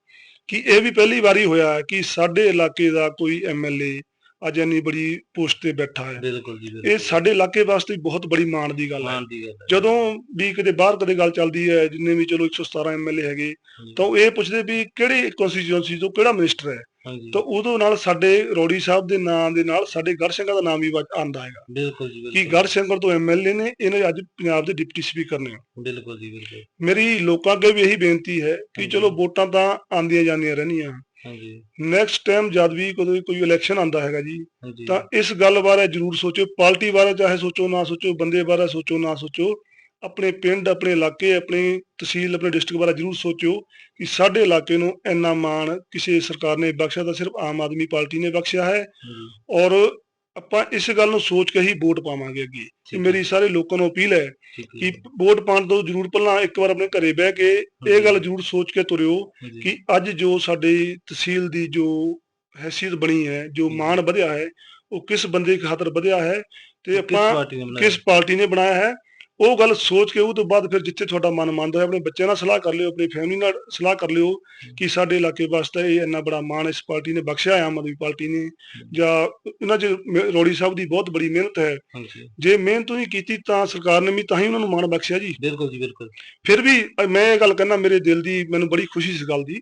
ਕਿ ਇਹ ਵੀ ਪਹਿਲੀ ਵਾਰੀ ਹੋਇਆ ਹੈ ਕਿ ਸਾਡੇ ਇਲਾਕੇ ਦਾ ਕੋਈ ਐਮਐਲਏ ਅੱਜ ਇੰਨੀ ਬੜੀ ਪੋਸਟ ਤੇ ਬੈਠਾ ਹੈ। ਬਿਲਕੁਲ ਜੀ ਇਹ ਸਾਡੇ ਇਲਾਕੇ ਵਾਸਤੇ ਬਹੁਤ ਬੜੀ ਮਾਣ ਦੀ ਗੱਲ ਹੈ। ਮਾਨ ਦੀ ਗੱਲ ਹੈ। ਜਦੋਂ ਵੀ ਕਿਤੇ ਬਾਹਰ ਕਦੇ ਗੱਲ ਚੱਲਦੀ ਹੈ ਜਿੰਨੇ ਵੀ ਚਲੋ 117 ਐਮਐਲਏ ਹੈਗੇ ਹਾਂਜੀ, ਤਾਂ ਉਹ ਇਹ ਪੁੱਛਦੇ ਵੀ ਕਿਹੜੇ ਕਨਸਟੀਚੁਐਂਸੀ ਤੋਂ ਕਿਹੜਾ ਮਿਨਿਸਟਰ ਹੈ? ਹਾਂਜੀ। ਤਾਂ ਉਦੋਂ ਨਾਲ ਸਾਡੇ ਰੋੜੀ ਸਾਹਿਬ ਦੇ ਨਾਂ ਦੇ ਨਾਲ ਸਾਡੇ ਗੜਸ਼ੰਕਰ ਦਾ ਨਾਮ ਵੀ ਆਉਂਦਾ ਹੈਗਾ। ਬਿਲਕੁਲ ਜੀ ਕਿ ਬਿਲਕੁਲ। ਗੜਸ਼ੰਕਰ ਤੋਂ ਐਮਐਲਏ ਨੇ ਇਹਨੇ ਅੱਜ ਪੰਜਾਬ ਦੇ ਡਿਪਟੀ ਸਪੀਕਰ ਨੇ। ਬਿਲਕੁਲ ਜੀ ਬਿਲਕੁਲ। ਮੇਰੀ ਲੋਕਾਂ ਅੱਗੇ ਵੀ ਇਹੀ ਬੇਨਤੀ ਹੈ ਕਿ ਹਾਂਜੀ। ਚਲੋ ਵੋਟਾਂ ਤਾਂ ਆਉਂਦੀਆਂ ਜਾਂਦੀਆਂ ਰਹਿਣੀਆਂ ਹਾਂਜੀ। ਨੈਕਸਟ ਟਾਈਮ ਜਦ ਵੀ ਕੋਈ ਕੋਈ ਇਲੈਕਸ਼ਨ ਆਉਂਦਾ ਹੈਗਾ ਜੀ ਤਾਂ ਇਸ ਗੱਲ ਬਾਰੇ ਜਰੂਰ ਸੋਚੋ ਪਾਰਟੀ ਬਾਰੇ ਚਾਹੇ ਸੋਚੋ ਨਾ ਸੋਚੋ ਬੰਦੇ ਬਾਰੇ ਸੋਚੋ ਨਾ ਸੋਚੋ ਆਪਣੇ ਪਿੰਡ ਆਪਣੇ ਇਲਾਕੇ ਆਪਣੀ ਤਹਿਸੀਲ ਆਪਣੇ ਡਿਸਟ੍ਰਿਕਟ ਬਾਰੇ ਜਰੂਰ ਸੋਚੋ ਕਿ ਸਾਡੇ ਇਲਾਕੇ ਨੂੰ ਇੰਨਾ ਮਾਣ ਕਿਸੇ ਸਰਕਾਰ ਨੇ ਬਖਸ਼ਿਆ ਤਾਂ ਸਿਰਫ ਆਮ ਆਦਮੀ ਪਾਰਟੀ ਨੇ ਬਖਸ਼ਿਆ ਹੈ। ਔਰ ਆਪਾਂ ਇਸ ਗੱਲ ਨੂੰ ਸੋਚ ਕੇ ਹੀ ਵੋਟ ਪਾਵਾਂਗੇ ਅੱਗੇ। ਹੈ, ਮੇਰੀ ਸਾਰੇ ਲੋਕਾਂ ਨੂੰ ਅਪੀਲ ਹੈ ਕਿ ਵੋਟ ਪਾਉਣ ਤੋਂ ਜਰੂਰ ਪਹਿਲਾਂ ਇੱਕ ਵਾਰ ਆਪਣੇ ਘਰੇ ਬਹਿ ਕੇ ਇਹ ਗੱਲ ਜਰੂਰ ਸੋਚ ਕੇ ਤੁਰਿਓ ਕਿ ਅੱਜ ਜੋ ਸਾਡੀ ਤਹਿਸੀਲ ਦੀ ਜੋ ਹੈਸੀਅਤ ਬਣੀ ਹੈ ਜੋ। ਮਾਣ ਵਧਿਆ ਹੈ ਉਹ ਕਿਸ ਬੰਦੇ ਖਾਤਰ ਵਧਿਆ ਹੈ ਤੇ ਆਪਾਂ ਕਿਸ ਪਾਰਟੀ ਨੇ ਬਣਾਇਆ ਹੈ ਉਹ ਗੱਲ ਸੋਚ ਕੇ ਉਹ ਤੋਂ ਬਾਅਦ ਫਿਰ ਜਿੱਥੇ ਤੁਹਾਡਾ ਮਨ ਮੰਨਦਾ ਹੈ ਆਪਣੇ ਬੱਚਿਆਂ ਨਾਲ ਸਲਾਹ ਕਰ ਲਿਓ ਆਪਣੀ ਫੈਮਿਲੀ ਨਾਲ ਸਲਾਹ ਕਰ ਲਿਓ ਕਿ ਸਾਡੇ ਇਲਾਕੇ ਵਾਸਤੇ ਇਹ ਇੰਨਾ ਬੜਾ ਮਾਣ ਇਸ ਪਾਰਟੀ ਨੇ ਬਖਸ਼ਿਆ ਆਮ ਆਦਮੀ ਪਾਰਟੀ ਨੇ। ਜਾਂ ਇਹਨਾਂ 'ਚ ਰੋੜੀ ਸਾਹਿਬ ਦੀ ਬਹੁਤ ਬੜੀ ਮਿਹਨਤ ਹੈ। ਜੇ ਮਿਹਨਤ ਨਹੀਂ ਕੀਤੀ ਤਾਂ ਸਰਕਾਰ ਨੇ ਵੀ ਤਾਂ ਹੀ ਉਹਨਾਂ ਨੂੰ ਮਾਣ ਬਖਸ਼ਿਆ ਜੀ। ਬਿਲਕੁਲ ਜੀ ਬਿਲਕੁਲ। ਫਿਰ ਵੀ ਮੈਂ ਇਹ ਗੱਲ ਕਹਿੰਦਾ ਮੇਰੇ ਦਿਲ ਦੀ ਮੈਨੂੰ ਬੜੀ ਖੁਸ਼ੀ ਇਸ ਗੱਲ ਦੀ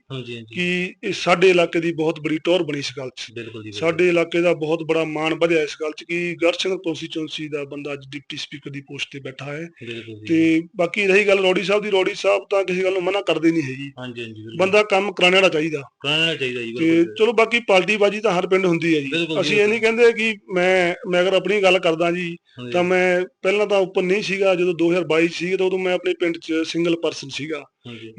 ਕਿ ਇਹ ਸਾਡੇ ਇਲਾਕੇ ਦੀ ਬਹੁਤ ਬੜੀ ਟੌਰ ਬਣੀ ਇਸ ਗੱਲ 'ਚ। ਬਿਲਕੁਲ ਜੀ ਬਿਲਕੁਲ, ਸਾਡੇ ਇਲਾਕੇ ਦਾ ਬਹੁਤ ਬੜਾ ਮਾਣ ਵਧਿਆ ਇਸ ਗੱਲ 'ਚ ਕਿ ਗੜਸ਼ੰਕਰ ਕੌਂਸਟੀਚੁਐਂਸੀ ਦਾ ਬੰਦਾ ਅੱਜ ਡਿਪਟੀ ਸਪੀਕਰ ਦੀ ਪੋਸਟ ਤੇ ਬੈਠਾ ਹੈ। ਜੀ ਤੇ ਬਾਕੀ ਰਹੀ ਗੱਲ ਰੋੜੀ ਸਾਹਿਬ ਦੀ ਰੋੜੀ ਸਾਹਿਬ ਤਾਂ ਕਿਸੇ ਗੱਲ ਨੂੰ ਮਨਾ ਕਰਦੇ ਨਹੀਂ ਹੈਗੀ। ਹਾਂਜੀ ਹਾਂਜੀ ਬਿਲਕੁਲ। ਬੰਦਾ ਕੰਮ ਕਰਾਉਣ ਵਾਲਾ ਚਾਹੀਦਾ। ਕਰਾਉਣਾ ਚਾਹੀਦਾ ਜੀ ਤੇ ਚਲੋ ਬਾਕੀ ਪਾਰਟੀ ਬਾਜੀ ਤਾਂ ਹਰ ਪਿੰਡ ਹੁੰਦੀ ਹੈ ਜੀ। ਅਸੀਂ ਇਹ ਨਹੀਂ ਕਹਿੰਦੇ ਕਿ ਮੈਂ ਮੈਂ ਅਗਰ ਆਪਣੀ ਗੱਲ ਕਰਦਾ ਜੀ ਤਾਂ ਮੈਂ ਪਹਿਲਾਂ ਤਾਂ ਉੱਪਰ ਨਹੀਂ ਸੀਗਾ। ਜਦੋਂ 2022 ਸੀ ਤਾਂ ਉਦੋਂ ਮੈਂ ਆਪਣੇ ਪਿੰਡ 'ਚ ਸਿੰਗਲ ਪਰਸਨ ਸੀਗਾ।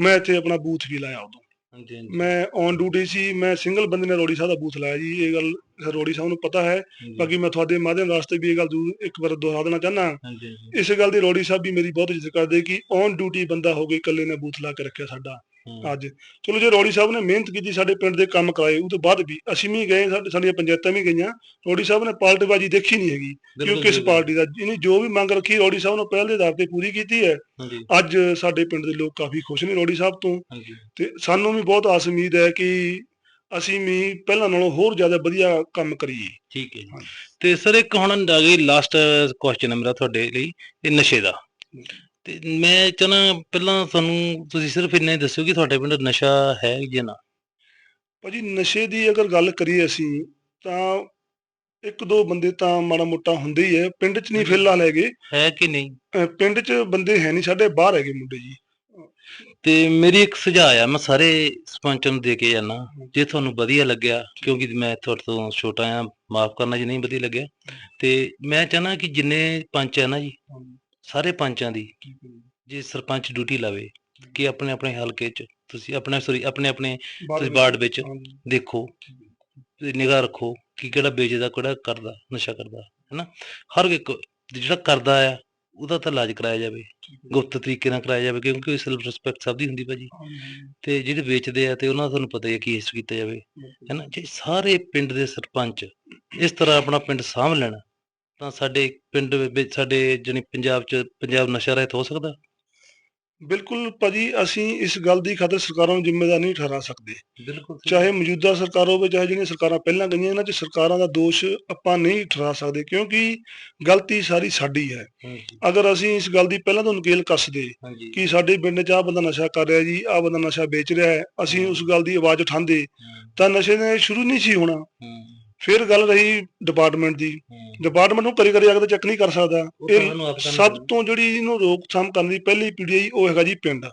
ਮੈਂ ਇੱਥੇ ਆਪਣਾ ਬੂਥ ਵੀ ਲਾਇਆ ਉਦੋਂ। ਹਾਂਜੀ ਹਾਂਜੀ, ਮੈਂ ਔਨ ਡਿਊਟੀ ਸੀ ਮੈਂ ਸਿੰਗਲ ਬੰਦੇ ਨੇ ਰੋੜੀ ਸਾਹਿਬ ਦਾ ਬੂਥ ਲਾਇਆ ਜੀ ਇਹ ਗੱਲ ਰੋੜੀ ਸਾਹਿਬ ਨੂੰ ਪਤਾ ਹੈ। ਬਾਕੀ ਮੈਂ ਤੁਹਾਡੇ ਮਾਧਿਅਮ ਵਾਸਤੇ ਵੀ ਇਹ ਗੱਲ ਜ਼ਰੂਰ ਇੱਕ ਵਾਰ ਦੁਹਰਾ ਦੇਣਾ ਚਾਹਨਾ ਹਾਂਜੀ ਹਾਂਜੀ, ਇਸ ਗੱਲ ਦੀ ਰੋੜੀ ਸਾਹਿਬ ਵੀ ਮੇਰੀ ਬਹੁਤ ਇੱਜ਼ਤ ਕਰਦੇ ਕਿ ਔਨ ਡਿਊਟੀ ਬੰਦਾ ਹੋ ਕੇ ਇਕੱਲੇ ਨੇ ਬੂਥ ਲਾ ਕੇ ਰੱਖਿਆ ਸਾਡਾ। ਅੱਜ। ਚਲੋ ਜੇ ਰੋੜੀ ਸਾਹਿਬ ਨੇ ਮਿਹਨਤ ਕੀਤੀ ਸਾਡੇ ਪਿੰਡ ਦੇ ਕੰਮ ਕਰਾਏ ਉਹ ਤੋਂ ਬਾਅਦ ਵੀ ਅਸੀਂ ਵੀ ਗਏ ਸਾਡੇ ਸਾਡੀਆਂ ਪੰਚਾਇਤਾਂ ਵੀ ਗਈਆਂ ਰੋੜੀ ਸਾਹਿਬ ਨੇ ਪਾਰਟੀਬਾਜੀ ਦੇਖੀ ਨਹੀਂ ਹੈਗੀ ਕਿ ਉਹ ਕਿਸ ਪਾਰਟੀ ਦਾ ਇਹਨੇ ਜੋ ਵੀ ਮੰਗ ਰੱਖੀ ਰੋੜੀ ਸਾਹਿਬ ਨੇ ਪਹਿਲ ਦੇ ਆਧਾਰ ਤੇ ਪੂਰੀ ਕੀਤੀ ਹੈ। ਅੱਜ ਸਾਡੇ ਪਿੰਡ ਦੇ ਲੋਕ ਕਾਫੀ ਖੁਸ਼ ਨੇ ਰੋੜੀ ਸਾਹਿਬ ਤੋਂ। ਤੇ ਸਾਨੂੰ ਵੀ ਬਹੁਤ ਆਸ ਉਮੀਦ ਹੈ ਕਿ ਅਸੀਂ ਵੀ ਪਹਿਲਾਂ ਨਾਲੋਂ ਹੋਰ ਜ਼ਿਆਦਾ ਵਧੀਆ ਕੰਮ ਕਰੀਏ। ਠੀਕ ਹੈ। ਤੇ ਸਰ ਇੱਕ ਹੁਣ ਗਈ ਲਾਸਟ ਕੁਐਸਚਨ ਹੈ ਮੇਰਾ ਤੁਹਾਡੇ ਲਈ ਇਹ ਨਸ਼ੇ ਦਾ। ਤੇ ਮੈਂ ਚਾਹਨਾ ਪਹਿਲਾਂ ਤੁਹਾਨੂੰ ਤੁਸੀਂ ਸਿਰਫ ਇੰਨਾ ਹੀ ਦੱਸਿਓ ਕਿ ਤੁਹਾਡੇ ਪਿੰਡ ਨਸ਼ਾ ਹੈ ਜਾਂ ਨਾ। ਭਾਜੀ ਨਸ਼ੇ ਦੀ ਅਗਰ ਗੱਲ ਕਰੀਏ ਅਸੀਂ ਤਾਂ ਇੱਕ ਦੋ ਬੰਦੇ ਤਾਂ ਮਾੜਾ ਮੋਟਾ ਹੁੰਦੇ ਹੀ ਹੈ ਪਿੰਡ 'ਚ ਨਹੀਂ। ਫਿਲਹਾਲ ਹੈਗੇ। ਹੈ ਕਿ ਨਹੀਂ? ਅਹ ਪਿੰਡ 'ਚ ਬੰਦੇ ਹੈ ਨਹੀਂ ਸਾਡੇ ਬਾਹਰ ਹੈਗੇ ਮੁੰਡੇ ਜੀ। ਤੇ ਮੇਰੀ ਇੱਕ ਸੁਝਾਅ ਆ ਮੈਂ ਸਾਰੇ ਸਰਪੰਚਾਂ ਨੂੰ ਦੇ ਕੇ ਜਾਣਾ ਜੇ ਤੁਹਾਨੂੰ ਵਧੀਆ ਲੱਗਿਆ ਕਿਉਂਕਿ ਮੈਂ ਤੁਹਾਡੇ ਤੋਂ ਛੋਟਾ ਆ ਮਾਫ ਕਰਨਾ ਜੇ ਨਹੀਂ ਵਧੀਆ ਲੱਗਿਆ। ਤੇ ਮੈਂ ਚਾਹਨਾ ਕਿ ਜਿੰਨੇ ਪੰਚ ਆ ਨਾ ਜੀ ਸਾਰੇ ਪੰਚਾਂ ਦੀ ਜੇ ਸਰਪੰਚ ਡਿਊਟੀ ਲਾਵੇ ਕਿ ਆਪਣੇ ਆਪਣੇ ਹਲਕੇ 'ਚ ਤੁਸੀਂ ਆਪਣੇ ਸੋਰੀ ਆਪਣੇ ਆਪਣੇ ਵਾਰਡ ਵਿੱਚ। ਦੇਖੋ ਨਿਗਾਹ ਰੱਖੋ ਕਿ ਕਿਹੜਾ ਵੇਚਦਾ ਕਿਹੜਾ ਕਰਦਾ ਨਸ਼ਾ ਕਰਦਾ ਹੈਨਾ? ਹਰ ਇੱਕ ਜਿਹੜਾ ਕਰਦਾ ਆ ਉਹਦਾ ਤਾਂ ਇਲਾਜ ਕਰਾਇਆ ਜਾਵੇ ਗੁਪਤ ਤਰੀਕੇ ਨਾਲ ਕਰਾਇਆ ਜਾਵੇ ਕਿਉਂਕਿ ਸੈਲਫ ਰਿਸਪੈਕਟ ਸਭ ਦੀ ਹੁੰਦੀ ਭਾਜੀ। ਤੇ ਜਿਹੜੇ ਵੇਚਦੇ ਆ ਤੇ ਉਹਨਾਂ ਦਾ ਤੁਹਾਨੂੰ ਪਤਾ ਹੀ ਹੈ ਕੀ ਹਿੱਸ ਕੀਤਾ ਜਾਵੇ ਹੈਨਾ? ਜੇ ਸਾਰੇ ਪਿੰਡ ਦੇ ਸਰਪੰਚ ਇਸ ਤਰ੍ਹਾਂ ਆਪਣਾ ਪਿੰਡ ਸਾਂਭ ਲੈਣ ਤਾਂ ਸਾਡੇ ਪਿੰਡ ਵਿੱਚ ਸਾਡੇ ਜਾਣੀ ਪੰਜਾਬ 'ਚ ਪੰਜਾਬ ਨਸ਼ਾ ਰਹਿਤ ਹੋ ਸਕਦਾ? ਬਿਲਕੁਲ ਭਾਜੀ ਅਸੀਂ ਇਸ ਗੱਲ ਦੀ ਖਾਤਰ ਸਰਕਾਰਾਂ ਨੂੰ ਜ਼ਿੰਮੇਵਾਰ ਨਹੀਂ ਠਹਿਰਾ ਸਕਦੇ। ਬਿਲਕੁਲ ਚਾਹੇ ਮੌਜੂਦਾ ਸਰਕਾਰ ਹੋਵੇ ਚਾਹੇ ਜਿਹੜੀਆਂ ਸਰਕਾਰਾਂ ਪਹਿਲਾਂ ਗਈਆਂ ਇਹਨਾਂ 'ਚ ਸਰਕਾਰਾਂ ਦਾ ਦੋਸ਼ ਆਪਾਂ ਨਹੀਂ ਠਹਿਰਾ ਸਕਦੇ ਕਿਉਂਕਿ ਗਲਤੀ ਸਾਰੀ ਸਾਡੀ ਹੈ। ਅਗਰ ਅਸੀਂ ਇਸ ਗੱਲ ਦੀ ਪਹਿਲਾਂ ਤੋਂ ਨਕੇਲ ਕੱਸਦੇ ਕਿ ਸਾਡੇ ਪਿੰਡ 'ਚ ਆਹ ਬੰਦਾ ਨਸ਼ਾ ਕਰ ਰਿਹਾ ਜੀ ਆਹ ਬੰਦਾ ਨਸ਼ਾ ਵੇਚ ਰਿਹਾ ਹੈ ਅਸੀਂ ਉਸ ਗੱਲ ਦੀ ਆਵਾਜ਼ ਉਠਾਉਂਦੇ ਤਾਂ ਨਸ਼ੇ ਨੇ ਸ਼ੁਰੂ ਨਹੀਂ ਸੀ ਹੋਣਾ। ਫਿਰ ਗੱਲ ਰਹੀ ਡਿਪਾਰਟਮੈਂਟ ਦੀ। ਡਿਪਾਰਟਮੈਂਟ ਨੂੰ ਕਰੀ ਕਰੀ ਅਗਰ ਚੈੱਕ ਨਹੀਂ ਕਰ ਸਕਦਾ। ਇਹ ਸਭ ਤੋਂ ਜਿਹੜੀ ਇਹਨੂੰ ਰੋਕਥਾਮ ਕਰਨ ਦੀ ਪਹਿਲੀ ਜੀ, ਉਹ ਹੈਗਾ ਜੀ ਪਿੰਡ।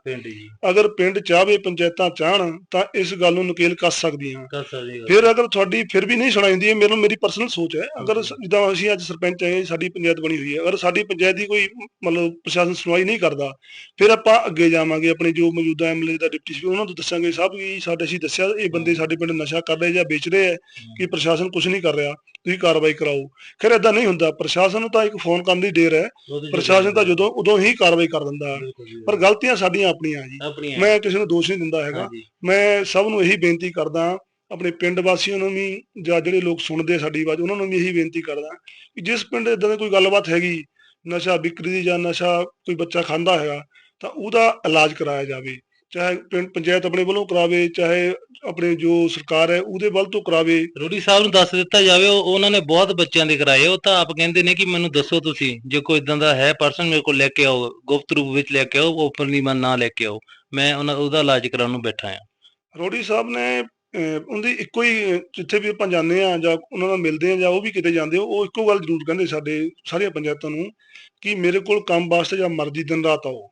ਅਗਰ ਪਿੰਡ ਚਾਹਵੇ ਪੰਚਾਇਤਾਂ ਚਾਹਣ ਤਾਂ ਇਸ ਗੱਲ ਨੂੰ ਨਕੇਲ ਸਕਦੀਆਂ। ਕਰ ਸਕਦੇ ਫਿਰ ਅਗਰ ਤੁਹਾਡੀ ਫਿਰ ਵੀ ਨਹੀਂ ਸੁਣਾਈ ਇਹ ਮੈਨੂੰ ਮੇਰੀ ਪਰਸਨਲ ਸੋਚ ਹੈ। ਅਗਰ ਸ- ਜਿੱਦਾਂ ਅਸੀਂ ਅੱਜ ਸਰਪੰਚ ਆਏ ਸਾਡੀ ਪੰਚਾਇਤ ਬਣੀ ਹੋਈ ਹੈ। ਅਗਰ ਸਾਡੀ ਪੰਚਾਇਤ ਦੀ ਕੋਈ ਮਤਲਬ ਪ੍ਰਸ਼ਾਸਨ ਸੁਣਵਾਈ ਨਹੀਂ ਕਰਦਾ ਫਿਰ ਆਪਾਂ ਅੱਗੇ ਜਾਵਾਂਗੇ। ਆਪਣੇ ਜੋ ਮੌਜੂਦਾ ਐਮਐਲਏ ਦਾ ਡਿਪਟੀ ਸਪੀਕਰ ਉਹਨਾਂ ਨੂੰ ਦੱਸਾਂਗੇ। ਸਭ ਵੀ ਸਾਡੇ ਅਸੀਂ ਦੱਸਿਆ ਇਹ ਬੰਦੇ ਸਾਡੇ ਪਿੰਡ ਨਸ਼ਾ ਕਰ ਰਹੇ ਜਾਂ ਵੇਚ ਰਹੇ ਹੈ ਕਿ ਪ੍ਰਸ਼ਾਸਨ ਕੁਝ ਨਹੀਂ ਕਰ ਰਿਹਾ ਤੁਸੀਂ ਕਾਰਵਾਈ ਕਰਾਓ। ਖੈਰ ਏਦਾਂ ਨਹੀਂ ਹੁੰਦਾ। ਪ੍ਰਸ਼ਾਸਨ ਨੂੰ ਤਾਂ ਇੱਕ ਫੋਨ ਕਰਨ ਦੀ ਦੇਰ ਹੈ। ਪ੍ਰਸ਼ਾਸਨ ਤਾਂ ਜਦੋਂ ਉਦੋਂ ਹੀ ਕਾਰਵਾਈ ਕਰ ਦਿੰਦਾ ਪਰ ਗਲਤੀਆਂ ਸਾਡੀਆਂ ਆਪਣੀਆਂ ਜੀ। ਮੈਂ ਕਿਸੇ ਨੂੰ ਦੋਸ਼ ਨਹੀਂ ਦਿੰਦਾ ਹੈਗਾ। ਮੈਂ ਸਭ ਨੂੰ ਇਹੀ ਬੇਨਤੀ ਕਰਦਾ ਆਪਣੇ ਪਿੰਡ ਵਾਸੀਆਂ ਨੂੰ ਵੀ ਜਾਂ ਜਿਹੜੇ ਲੋਕ ਸੁਣਦੇ ਸਾਡੀ ਆਵਾਜ਼ ਉਹਨਾਂ ਨੂੰ ਵੀ ਇਹੀ ਬੇਨਤੀ ਕਰਦਾ ਕਿ ਜਿਸ ਪਿੰਡ ਇਦਾਂ ਦੀ ਕੋਈ ਗੱਲਬਾਤ ਹੈਗੀ ਨਸ਼ਾ ਵਿਕਰੀ ਦੀ ਜਾਂ ਨਸ਼ਾ ਕੋਈ ਬੱਚਾ ਖਾਂਦਾ ਹੈਗਾ ਤਾਂ ਉਹਦਾ ਇਲਾਜ ਕਰਾਇਆ ਜਾਵੇ। ਚਾਹੇ ਪਿੰਡ ਪੰਚਾਇਤ ਆਪਣੇ ਵੱਲੋਂ ਕਰਾਵੇ ਚਾਹੇ ਆਪਣੇ ਜੋ ਸਰਕਾਰ ਹੈ ਉਹਦੇ ਵੱਲ ਤੋਂ ਕਰਾਵੇ। ਰੋਡੀ ਸਾਹਿਬ ਨੂੰ ਦੱਸ ਦਿੱਤਾ ਜਾਵੇ ਉਹ ਉਹਨਾਂ ਨੇ ਬਹੁਤ ਬੱਚਿਆਂ ਦੇ ਕਰਾਏ। ਉਹ ਤਾਂ ਆਪ ਕਹਿੰਦੇ ਨੇ ਕਿ ਮੈਨੂੰ ਦੱਸੋ ਤੁਸੀਂ ਜੇ ਕੋਈ ਇਦਾਂ ਦਾ ਹੈ ਪਰਸਨ ਮੇਰੇ ਕੋਲ ਲੈ ਕੇ ਆਓ ਗੁਪਤ ਰੂਪ ਵਿੱਚ ਲੈ ਕੇ ਆਓ ਓਪਨਲੀ ਮਨ ਨਾ ਲੈ ਕੇ ਆਓ। ਮੈਂ ਉਹਨਾਂ ਉਹਦਾ ਇਲਾਜ ਕਰਾਉਣ ਨੂੰ ਬੈਠਾ ਆ ਰੋੜੀ ਸਾਹਿਬ ਨੇ ਉਹਦੀ ਇੱਕੋ ਹੀ ਜਿੱਥੇ ਵੀ ਆਪਾਂ ਜਾਂਦੇ ਆ ਜਾਂ ਉਹਨਾਂ ਨਾਲ ਮਿਲਦੇ ਆ ਜਾਂ ਉਹ ਵੀ ਕਿਤੇ ਜਾਂਦੇ ਉਹ ਇੱਕੋ ਗੱਲ ਜ਼ਰੂਰ ਕਹਿੰਦੇ ਸਾਡੇ ਸਾਰੀਆਂ ਪੰਚਾਇਤਾਂ ਨੂੰ ਕਿ ਮੇਰੇ ਕੋਲ ਕੰਮ ਵਾਸਤੇ ਜਾਂ ਮਰਜ਼ੀ ਦਿਨ ਰਾਤ ਆਓ।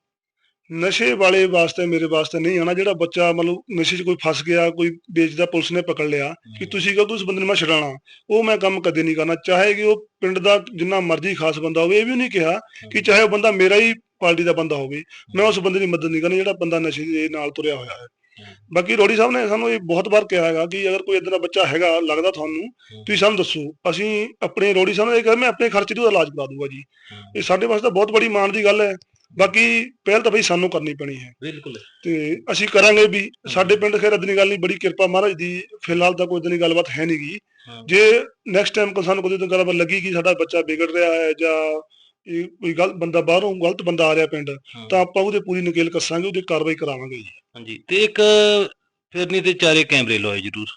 ਨਸ਼ੇ ਵਾਲੇ ਵਾਸਤੇ ਮੇਰੇ ਵਾਸਤੇ ਨਹੀਂ ਆਣਾ ਜਿਹੜਾ ਬੱਚਾ ਮਤਲਬ ਨਸ਼ੇ 'ਚ ਕੋਈ ਫਸ ਗਿਆ ਕੋਈ ਵੇਚਦਾ ਪੁਲਿਸ ਨੇ ਪਕੜ ਲਿਆ ਕਿ ਤੁਸੀਂ ਕਹੋ ਉਸ ਬੰਦੇ ਨੂੰ ਮੈਂ ਛਡਾਣਾ ਉਹ ਮੈਂ ਕੰਮ ਕਦੇ ਨਹੀਂ ਕਰਨਾ। ਚਾਹੇ ਕਿ ਉਹ ਪਿੰਡ ਦਾ ਜਿੰਨਾ ਮਰਜ਼ੀ ਖਾਸ ਬੰਦਾ ਹੋਵੇ ਇਹ ਵੀ ਨਹੀਂ ਕਿਹਾ ਕਿ ਚਾਹੇ ਉਹ ਬੰਦਾ ਮੇਰਾ ਹੀ ਪਾਰਟੀ ਦਾ ਬੰਦਾ ਹੋਵੇ ਮੈਂ ਉਸ ਬੰਦੇ ਦੀ ਮਦਦ ਨਹੀਂ ਕਰਨੀ ਜਿਹੜਾ ਬੰਦਾ ਨਸ਼ੇ ਦੇ ਨਾਲ ਤੁਰਿਆ ਹੋਇਆ ਹੈ। ਬਾਕੀ ਰੋੜੀ ਸਾਹਿਬ ਨੇ ਸਾਨੂੰ ਇਹ ਬਹੁਤ ਵਾਰ ਕਿਹਾ ਹੈਗਾ ਕਿ ਅਗਰ ਕੋਈ ਇਦਾਂ ਦਾ ਬੱਚਾ ਹੈਗਾ ਲੱਗਦਾ ਤੁਹਾਨੂੰ ਤੁਸੀਂ ਸਾਨੂੰ ਦੱਸੋ। ਅਸੀਂ ਆਪਣੇ ਰੋੜੀ ਸਾਹਿਬ ਨੇ ਇਹ ਕਿਹਾ ਮੈਂ ਆਪਣੇ ਖਰਚੇ ਦੀ ਉਹਦਾ ਇਲਾਜ ਕਰਾ ਦੂੰਗਾ ਜੀ। ਇਹ ਸਾਡੇ ਵਾਸਤੇ ਬਹੁਤ ਬੜੀ ਮਾਣ ਦੀ ਗੱਲ ਹੈ। ਬਾਕੀ ਪਹਿਲ ਤਾਂ ਬਈ ਸਾਨੂੰ ਕਰਨੀ ਪੈਣੀ ਹੈ। ਬਿਲਕੁਲ। ਤੇ ਅਸੀਂ ਕਰਾਂਗੇ ਵੀ ਸਾਡੇ ਪਿੰਡ ਖੈਰ ਦੀ ਗੱਲ ਨਹੀਂ ਬੜੀ ਕਿਰਪਾ ਮਹਾਰਾਜ ਦੀ ਫਿਲਹਾਲ ਤਾਂ ਕੋਈ ਦੀ ਗੱਲਬਾਤ ਹੈ ਨਹੀਂਗੀ ਹਾਂ। ਜੇ ਨੈਕਸਟ ਟਾਈਮ ਕੋ ਸਾਨੂੰ ਕੋਈ ਗੱਲਬਾਤ ਲੱਗੀ ਕਿ ਸਾਡਾ ਬੱਚਾ ਵਿਗੜ ਰਿਹਾ ਹੈ ਜਾਂ ਇਹ ਕੋਈ ਗਲਤ ਬੰਦਾ ਬਾਹਰੋਂ ਗਲਤ ਬੰਦਾ ਆ ਰਿਹਾ ਪਿੰਡ ਤਾਂ ਆਪਾਂ ਉਹਦੇ ਪੂਰੀ ਨਕੇਲ ਕੱਸਾਂਗੇ ਉਹਦੀ ਕਾਰਵਾਈ ਕਰਾਵਾਂਗੇ ਜੀ। ਹਾਂਜੀ। ਤੇ ਇੱਕ ਫਿਰਨੀ ਤੇ ਚਾਰੇ ਕੈਮਰੇ ਲਾਏ ਜਰੂਰ।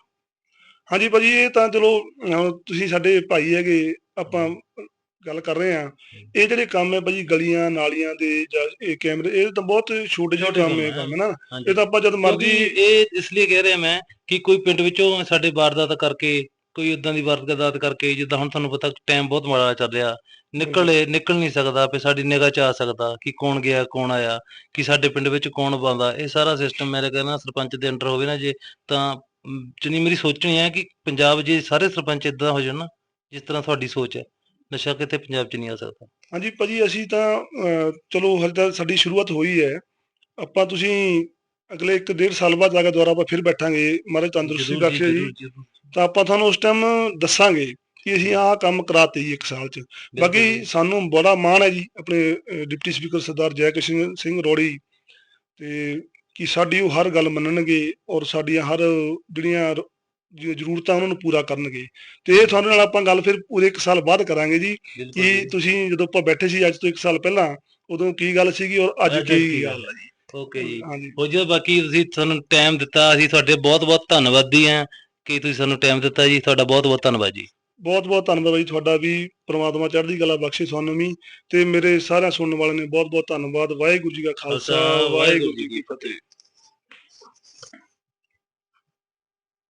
ਹਾਂਜੀ ਭਾਜੀ ਇਹ ਤਾਂ ਚਲੋ ਤੁਸੀਂ ਸਾਡੇ ਭਾਈ ਹੈਗੇ ਆਪਾਂ ਗੱਲ ਕਰ ਰਹੇ ਆ ਇਹ ਜਿਹੜੇ ਕੰਮ ਹੈ ਭਾਜੀ ਗਲੀਆਂ ਨਾਲੀਆਂ ਦੇ ਜਾਂ ਇਹ ਕੈਮਰੇ ਇਹ ਤਾਂ ਬਹੁਤ ਛੋਟੇ ਜਿਹੇ ਕੰਮ ਹੈ। ਕੰਮ ਹੈ। ਨਾ ਇਹ ਤਾਂ ਆਪਾਂ ਜਦ ਮਰਜ਼ੀ ਇਹ ਇਸ ਲਈ ਕਹਿ ਰਿਹਾ ਮੈਂ ਕਿ ਕੋਈ ਪਿੰਡ ਵਿੱਚੋਂ ਸਾਡੇ ਵਾਰਦਾਤ ਕਰਕੇ ਕੋਈ ਇਦਾਂ ਦੀ ਵਾਰਦਾਤ ਕਰਕੇ ਜਿੱਦਾਂ ਹੁਣ ਤੁਹਾਨੂੰ ਪਤਾ ਟਾਈਮ ਬਹੁਤ ਮਾੜਾ ਚੱਲ ਰਿਹਾ ਨਿਕਲੇ ਨਿਕਲ ਨਹੀਂ ਸਕਦਾ ਵੀ ਸਾਡੀ ਨਿਗਾਹ ਚ ਆ ਸਕਦਾ ਕਿ ਕੌਣ ਗਿਆ ਕੌਣ ਆਇਆ ਕਿ ਸਾਡੇ ਪਿੰਡ ਵਿੱਚ ਕੌਣ ਬੰਦਾ ਇਹ ਸਾਰਾ ਸਿਸਟਮ ਮੇਰੇ ਕਹਿੰਦਾ ਸਰਪੰਚ ਦੇ ਅੰਡਰ ਹੋਵੇ ਨਾ ਜੇ ਤਾਂ ਜਿੰਨੀ ਮੇਰੀ ਸੋਚਣੀ ਹੈ ਕਿ ਪੰਜਾਬ ਜੇ ਸਾਰੇ ਸਰਪੰਚ ਇਦਾਂ ਹੋ ਜਾਣ ਨਾ ਜਿਸ ਤਰ੍ਹਾਂ ਤੁਹਾਡੀ ਸੋਚ ਹੈ। ਨਸ਼ਾ ਕਿਤੇ ਪੰਜਾਬ 'ਚ ਨਹੀਂ ਆ ਸਕਦਾ? ਹਾਂਜੀ ਭਾਜੀ ਅਸੀਂ ਤਾਂ ਅਹ, ਚਲੋ ਹਜੇ ਤਾਂ ਸਾਡੀ ਸ਼ੁਰੂਆਤ ਹੋਈ ਹੈ। ਆਪਾਂ ਤੁਸੀਂ ਅਗਲੇ 1 ਡੇਢ ਸਾਲ ਬਾਅਦ ਜਾ ਕੇ ਦੁਬਾਰਾ ਆਪਾਂ ਫਿਰ ਬੈਠਾਂਗੇ। ਮਹਾਰਾਜ ਤੰਦਰੁਸਤੀ ਜ਼ਰੂਰ ਬਖਸ਼ੇ ਜੀ। ਜ਼ਰੂਰ, ਜ਼ਰੂਰ। ਤਾਂ ਆਪਾਂ ਤੁਹਾਨੂੰ ਉਸ ਟਾਈਮ ਦੱਸਾਂਗੇ ਕਿ ਅਸੀਂ ਆਹ ਕੰਮ ਕਰਾਤੇ ਜੀ ਇੱਕ ਸਾਲ ਚ। ਬਿਲਕੁਲ ਬਾਕੀ ਜੀ। ਸਾਨੂੰ ਬੜਾ ਮਾਣ ਹੈ ਜੀ ਆਪਣੇ ਅਹ, ਡਿਪਟੀ ਸਪੀਕਰ ਸਰਦਾਰ ਜੈ ਕਿਸ਼ਨ ਸਿੰਘ ਰੋੜੀ। ਤੇ ਕਿ ਸਾਡੀ ਉਹ ਹਰ ਗੱਲ ਮੰਨਣਗੇ ਔਰ ਸਾਡੀਆਂ ਹਰ ਜਿਹੜੀਆਂ ਰ- ਜ਼ਰੂਰਤਾਂ ਉਹਨਾਂ ਨੂੰ ਪੂਰਾ ਕਰਨਗੇ। ਤੇ ਇਹ ਤੁਹਾਡੇ ਨਾਲ ਆਪਾਂ ਗੱਲ ਫਿਰ ਪੂਰੇ 1 ਸਾਲ ਬਾਅਦ ਕਰਾਂਗੇ ਜੀ ਕਿ ਜੀ। ਤੁਸੀਂ ਜਦੋਂ ਆਪਾਂ ਬੈਠੇ ਸੀ ਅੱਜ ਤੋਂ 1 ਸਾਲ ਪਹਿਲਾਂ ਉਦੋਂ ਕੀ ਗੱਲ ਸੀਗੀ ਔਰ ਅੱਜ ਕੀ ਗੱਲ ਹੈ ਜੀ? ਓਕੇ ਜੀ। ਹੋ ਜੀ ਬਾਕੀ ਤੁਸੀਂ ਸਾਨੂੰ ਟਾਈਮ ਦਿੱਤਾ ਅਸੀਂ ਤੁਹਾਡੇ ਬਹੁਤ ਬਹੁਤ ਧੰਨਵਾਦੀ ਹਾਂ ਕਿ ਤੁਸੀਂ ਸਾਨੂੰ ਟਾਈਮ ਦਿੱਤਾ ਜੀ। ਤੁਹਾਡਾ ਬਹੁਤ ਬਹੁਤ ਧੰਨਵਾਦ ਜੀ। ਬਹੁਤ ਬਹੁਤ ਧੰਨਵਾਦ ਬਾਈ ਤੁਹਾਡਾ ਵੀ ਪ੍ਰਮਾਤਮਾ ਚੜ੍ਹਦੀ ਕਲਾ ਬਖਸ਼ੇ ਤੁਹਾਨੂੰ ਵੀ। ਤੇ ਮੇਰੇ ਸਾਰਿਆਂ ਸੁਣਨ ਵਾਲਿਆਂ ਨੇ ਬਹੁਤ ਬਹੁਤ ਧੰਨਵਾਦ। ਵਾਹਿਗੁਰੂ ਜੀ ਕਾ ਖਾਲਸਾ ਵਾਹਿਗੁਰੂ ਜੀ ਕੀ ਫਤਿਹ।